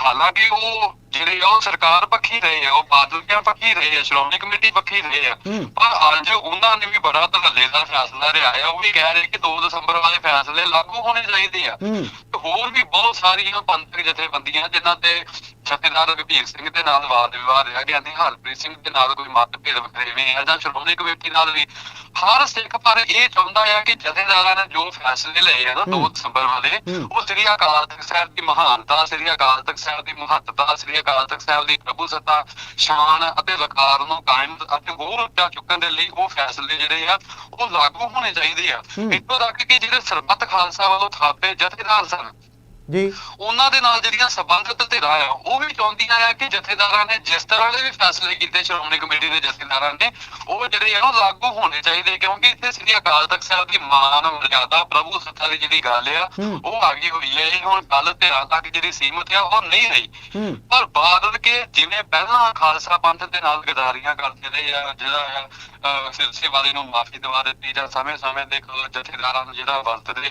Speaker 6: ਹਾਲਾਂਕਿ ਉਹ ਜਿਹੜੇ ਉਹ ਸਰਕਾਰ ਪੱਖੀ ਰਹੇ ਆ ਉਹ ਬਾਦਲ ਕਿਆਂ ਪੱਖੀ ਰਹੇ ਆ ਸ਼੍ਰੋਮਣੀ ਕਮੇਟੀ ਪੱਖੀ ਰਹੇ ਆ
Speaker 1: ਹੂੰ।
Speaker 6: ਪਰ ਅੱਜ ਉਹਨਾਂ ਨੇ ਵੀ ਬੜਾ ਧੜੱਲੇਦਾਰ ਫੈਸਲਾ ਲਿਆ ਆ ਉਹ ਵੀ ਕਹਿ ਰਹੇ ਕਿ 2 ਦਸੰਬਰ ਵਾਲੇ ਫੈਸਲੇ ਲਾਗੂ ਹੋਣੇ ਚਾਹੀਦੇ ਆ
Speaker 1: ਹੂੰ।
Speaker 6: ਤੇ ਹੋਰ ਵੀ ਬਹੁਤ ਸਾਰੀਆਂ ਪੰਥਕ ਜਥੇਬੰਦੀਆਂ ਜਿਨ੍ਹਾਂ ਤੇ ਜਥੇਦਾਰ ਰਘਬੀਰ ਸਿੰਘ ਦੇ ਨਾਲ ਵਾਦ ਵਿਵਾਦ ਰਿਹਾ ਗਿਆਨੀ ਹਰਪ੍ਰੀਤ ਸਿੰਘ ਦੇ ਨਾਲ ਕੋਈ ਮਤਭੇਦ ਵਖਰੇਵੇਂ ਆ ਜਾਂ ਸ਼੍ਰੋਮਣੀ ਕਮੇਟੀ ਨਾਲ ਵੀ ਹਰ ਸਿੱਖ ਪਰ ਇਹ ਚਾਹੁੰਦਾ ਆ ਕਿ ਜਥੇਦਾਰਾਂ ਨੇ ਜੋ ਫੈਸਲੇ ਲਏ ਆ ਨਾ 2
Speaker 1: ਹੂੰ।
Speaker 6: ਦਸੰਬਰ ਵਾਲੇ
Speaker 1: ਹੂੰ।
Speaker 6: ਉਹ ਸ੍ਰੀ ਅਕਾਲ ਤਖਤ ਸਾਹਿਬ ਦੀ ਮਹਾਨਤਾ ਸ੍ਰੀ ਅਕਾਲ ਤਖਤ ਸਾਹਿਬ ਦੀ ਮਹੱਤਤਾ ਸ੍ਰੀ ਅਕਾਲ ਤਖਤ ਸਾਹਿਬ ਦੀ ਪ੍ਰਭੂ ਸੱਤਾ ਸ਼ਾਨ ਅਤੇ ਵਕਾਰ ਨੂੰ ਕਾਇਮ ਅਤੇ ਹੋਰ ਉੱਚਾ ਚੁੱਕਣ ਦੇ ਲਈ ਉਹ ਫੈਸਲੇ ਜਿਹੜੇ ਆ ਉਹ ਲਾਗੂ ਹੋਣੇ ਚਾਹੀਦੇ ਆ
Speaker 1: ਹੂੰ।
Speaker 6: ਇੱਥੋਂ ਤੱਕ ਕਿ ਜਿਹੜੇ ਸਰਬੱਤ ਖਾਲਸਾ ਵੱਲੋਂ ਥਾਪੇ ਜਥੇਦਾਰ ਸਨ
Speaker 1: ਜੀ।
Speaker 6: ਉਹਨਾਂ ਦੇ ਨਾਲ ਜਿਹੜੀਆਂ ਸਬੰਧਤ ਧਿਰਾਂ ਆ ਉਹ ਵੀ ਚਾਹੁੰਦੀਆਂ ਆ ਕਿ ਜਥੇਦਾਰਾਂ ਨੇ ਜਿਸ ਤਰ੍ਹਾਂ ਦੇ ਵੀ ਫੈਸਲੇ ਕੀਤੇ ਸ਼੍ਰੋਮਣੀ ਕਮੇਟੀ ਦੇ ਜਥੇਦਾਰਾਂ ਨੇ ਉਹ ਜਿਹੜੇ ਆ ਉਹ ਲਾਗੂ ਹੋਣੇ ਚਾਹੀਦੇ ਕਿਉਂਕਿ ਇੱਥੇ ਸ੍ਰੀ ਅਕਾਲ ਤਖਤ ਸਾਹਿਬ ਦੀ ਮਾਨ ਮਰਿਆਦਾ ਪ੍ਰਭੂ ਸੱਤਾ ਦੀ ਜਿਹੜੀ ਗੱਲ ਆ। ਉਹ ਆ ਗਈ ਹੋਈ ਹੈ ਇਹ ਹੁਣ ਗੱਲ ਧਿਰਾਂ ਤੱਕ ਜਿਹੜੀ ਸੀਮਤ ਆ ਉਹ ਨਹੀਂ ਰਹੀ। ਪਰ ਬਾਦਲ ਕੇ ਜਿਵੇਂ ਪਹਿਲਾਂ ਖਾਲਸਾ ਪੰਥ ਦੇ ਨਾਲ ਗਦਾਰੀਆਂ ਕਰਦੇ ਰਹੇ ਆ ਜਿਹੜਾ ਆ ਸਿਰਸੇ ਵਾਲੇ ਨੂੰ ਮਾਫੀ ਦਵਾ ਦਿੱਤੀ ਜਾਂ ਸਮੇਂ-ਸਮੇਂ ਦੇ ਜਥੇਦਾਰਾਂ ਨੂੰ ਜਿਹੜਾ ਵਰਤਦੇ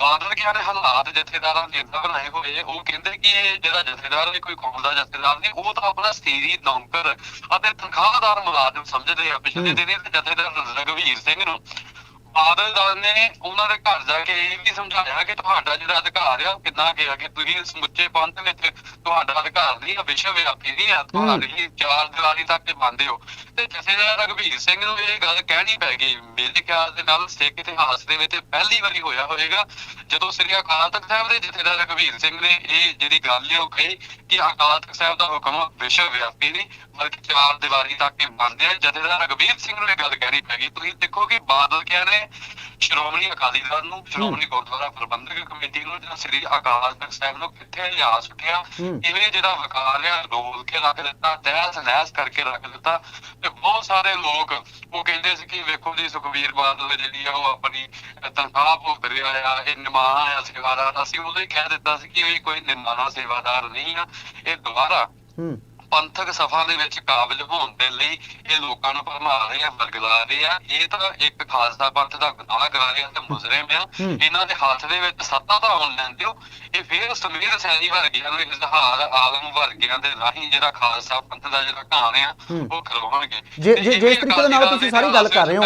Speaker 6: ਬਾਦਲ ਕਿਹਾ ਨੇ ਹਾਲਾਤ ਜਥੇਦਾਰਾਂ ਦੇ ਬਣਾਏ ਹੋਏ ਉਹ ਕਹਿੰਦੇ ਕਿ ਇਹ ਜਿਹੜਾ ਜਥੇਦਾਰ ਵੀ ਕੋਈ ਕੌਮ ਦਾ ਜਥੇਦਾਰ ਨਹੀਂ ਉਹ ਤਾਂ ਆਪਣਾ ਸਥਿਰੀ ਨੌਕਰ ਅਤੇ ਤਨਖਾਹਦਾਰ ਮੁਲਾਜ਼ਮ ਸਮਝਦੇ ਆ ਪਿਛਲੇ। ਦਿਨੀ ਜਥੇਦਾਰ ਰਘਵੀਰ ਸਿੰਘ ਨੂੰ ਬਾਦਲ ਦਲ ਨੇ ਉਹਨਾਂ ਦੇ ਘਰ ਜਾ ਕੇ ਇਹ ਵੀ ਸਮਝਾਇਆ ਕਿ ਤੁਹਾਡਾ ਜਿਹੜਾ ਅਧਿਕਾਰ ਆ ਉਹ ਕਿੰਨਾ ਗਿਆ ਕਿ ਤੁਸੀਂ ਸਮੁੱਚੇ ਪੰਥ ਵਿੱਚ ਤੁਹਾਡਾ ਅਧਿਕਾਰ ਨਹੀਂ ਆ ਵਿਸ਼ਵ ਵਿਆਪੀ ਨਹੀਂ ਆ ਤੁਹਾਡੀ ਚਾਰ ਦੀਵਾਰੀ ਤੱਕ ਬੰਦੇ ਹੋ। ਤੇ ਜਥੇਦਾਰ ਰਘਵੀਰ ਸਿੰਘ ਨੂੰ ਇਹ ਗੱਲ ਕਹਿਣੀ ਪੈ ਗਈ ਮੇਰੇ ਖਿਆਲ ਦੇ ਨਾਲ ਸਿੱਖ ਇਤਿਹਾਸ ਦੇ ਵਿੱਚ ਪਹਿਲੀ ਵਾਰੀ ਹੋਇਆ ਹੋਵੇਗਾ ਜਦੋਂ ਸ੍ਰੀ ਅਕਾਲ ਤਖਤ ਸਾਹਿਬ ਦੇ ਜਥੇਦਾਰ ਰਘਵੀਰ ਸਿੰਘ ਨੇ ਇਹ ਜਿਹੜੀ ਗੱਲ ਉਹ ਕਹੀ ਕਿ ਅਕਾਲ ਤਖਤ ਸਾਹਿਬ ਦਾ ਹੁਕਮ ਵਿਸ਼ਵ ਵਿਆਪੀ ਨਹੀਂ ਚਾਰ ਦੀਵਾਰੀ ਤੱਕ ਹੀ ਬੰਦੇ ਆ। ਜਥੇਦਾਰ ਸਿੰਘ ਨੂੰ ਇਹ ਗੱਲ ਕਹਿਣੀ ਪੈ ਗਈ। ਤੁਸੀਂ ਦੇਖੋ ਕਿ ਬਾਦਲ ਕਿਹਾ ਨੇ? ਸ਼੍ਰੋਮਣੀ ਅਕਾਲੀ ਦਲ ਨੂੰ ਸ਼੍ਰੋਮਣੀ ਗੁਰਦੁਆਰਾ ਪ੍ਰਬੰਧਕ ਕਮੇਟੀ ਨੂੰ ਜਾਂ ਸ੍ਰੀ ਅਕਾਲ ਤਖਤ ਸਾਹਿਬ ਨੂੰ ਕਿੱਥੇ ਲਿਆ ਸੁੱਟਿਆ। ਕਿਵੇਂ ਜਿਹੜਾ ਵਕਾਰ ਆ ਰੋਲ ਕੇ ਰੱਖ ਦਿੱਤਾ ਤਹਿਸ ਨਹਿਸ ਕਰਕੇ ਰੱਖ ਦਿੱਤਾ। ਤੇ ਬਹੁਤ ਸਾਰੇ ਲੋਕ ਉਹ ਕਹਿੰਦੇ ਸੀ ਕਿ ਵੇਖੋ ਜੀ ਸੁਖਵੀਰ ਬਾਦਲ ਜਿਹੜੀ ਆ ਉਹ ਆਪਣੀ ਤਨਖਾਹ ਭੁਗਤ ਰਿਹਾ ਆ ਇਹ ਨਿਮਾਣਾ ਆ ਸੇਵਾਦਾਰ। ਅਸੀਂ ਹੀ ਕਹਿ ਦਿੱਤਾ ਸੀ ਕਿ ਇਹ ਕੋਈ ਨਿਮਾਣਾ ਸੇਵਾਦਾਰ ਨਹੀਂ ਆ ਇਹ ਦੁਬਾਰਾ
Speaker 1: ਹੂੰ।
Speaker 6: ਪੰਥਕ ਸਫਾ ਦੇ ਵਿੱਚ ਕਾਬਜ ਹੋਣ ਦੇ ਲਈ ਇਹ ਲੋਕਾਂ ਨੂੰ ਭਰਮਾ ਰਹੇ ਆ ਵਰਗਲਾ ਰਹੇ ਆ। ਇਹ ਤਾਂ ਇੱਕ ਖਾਲਸਾ ਪੰਥ ਦਾ ਗੁਨਾਹ ਕਰ ਰਹੇ ਆ ਤੇ ਮੁਜਰਮ ਆ। ਇਹਨਾਂ ਦੇ ਹੱਥ ਦੇ ਵਿੱਚ ਸੱਤਾ ਤਾਂ ਆਉਣ ਲੈਂਦੇ ਹੋ। ਇਹ ਫਿਰ ਸਮੀਰ ਸੈਣੀ ਵਰਗਿਆਂ ਨੂੰ ਇਜ਼ਹਾਰ ਆਲਮ ਵਰਗਿਆਂ ਦੇ ਰਾਹੀਂ ਜਿਹੜਾ ਖਾਲਸਾ ਪੰਥ ਦਾ ਜਿਹੜਾ ਕਹਾਣ ਆ ਉਹ ਕਰਵਾਉਣਗੇ
Speaker 1: ਜੇ- ਜੇ-
Speaker 6: ਇਹ
Speaker 1: ਜੇ
Speaker 6: ਵੀ
Speaker 1: ਇਸ ਤਰੀਕੇ ਦੇ ਨਾਲ ਤੁਸੀਂ ਸਾਰੀ ਗੱਲ ਕਰ ਰਹੇ ਹੋ,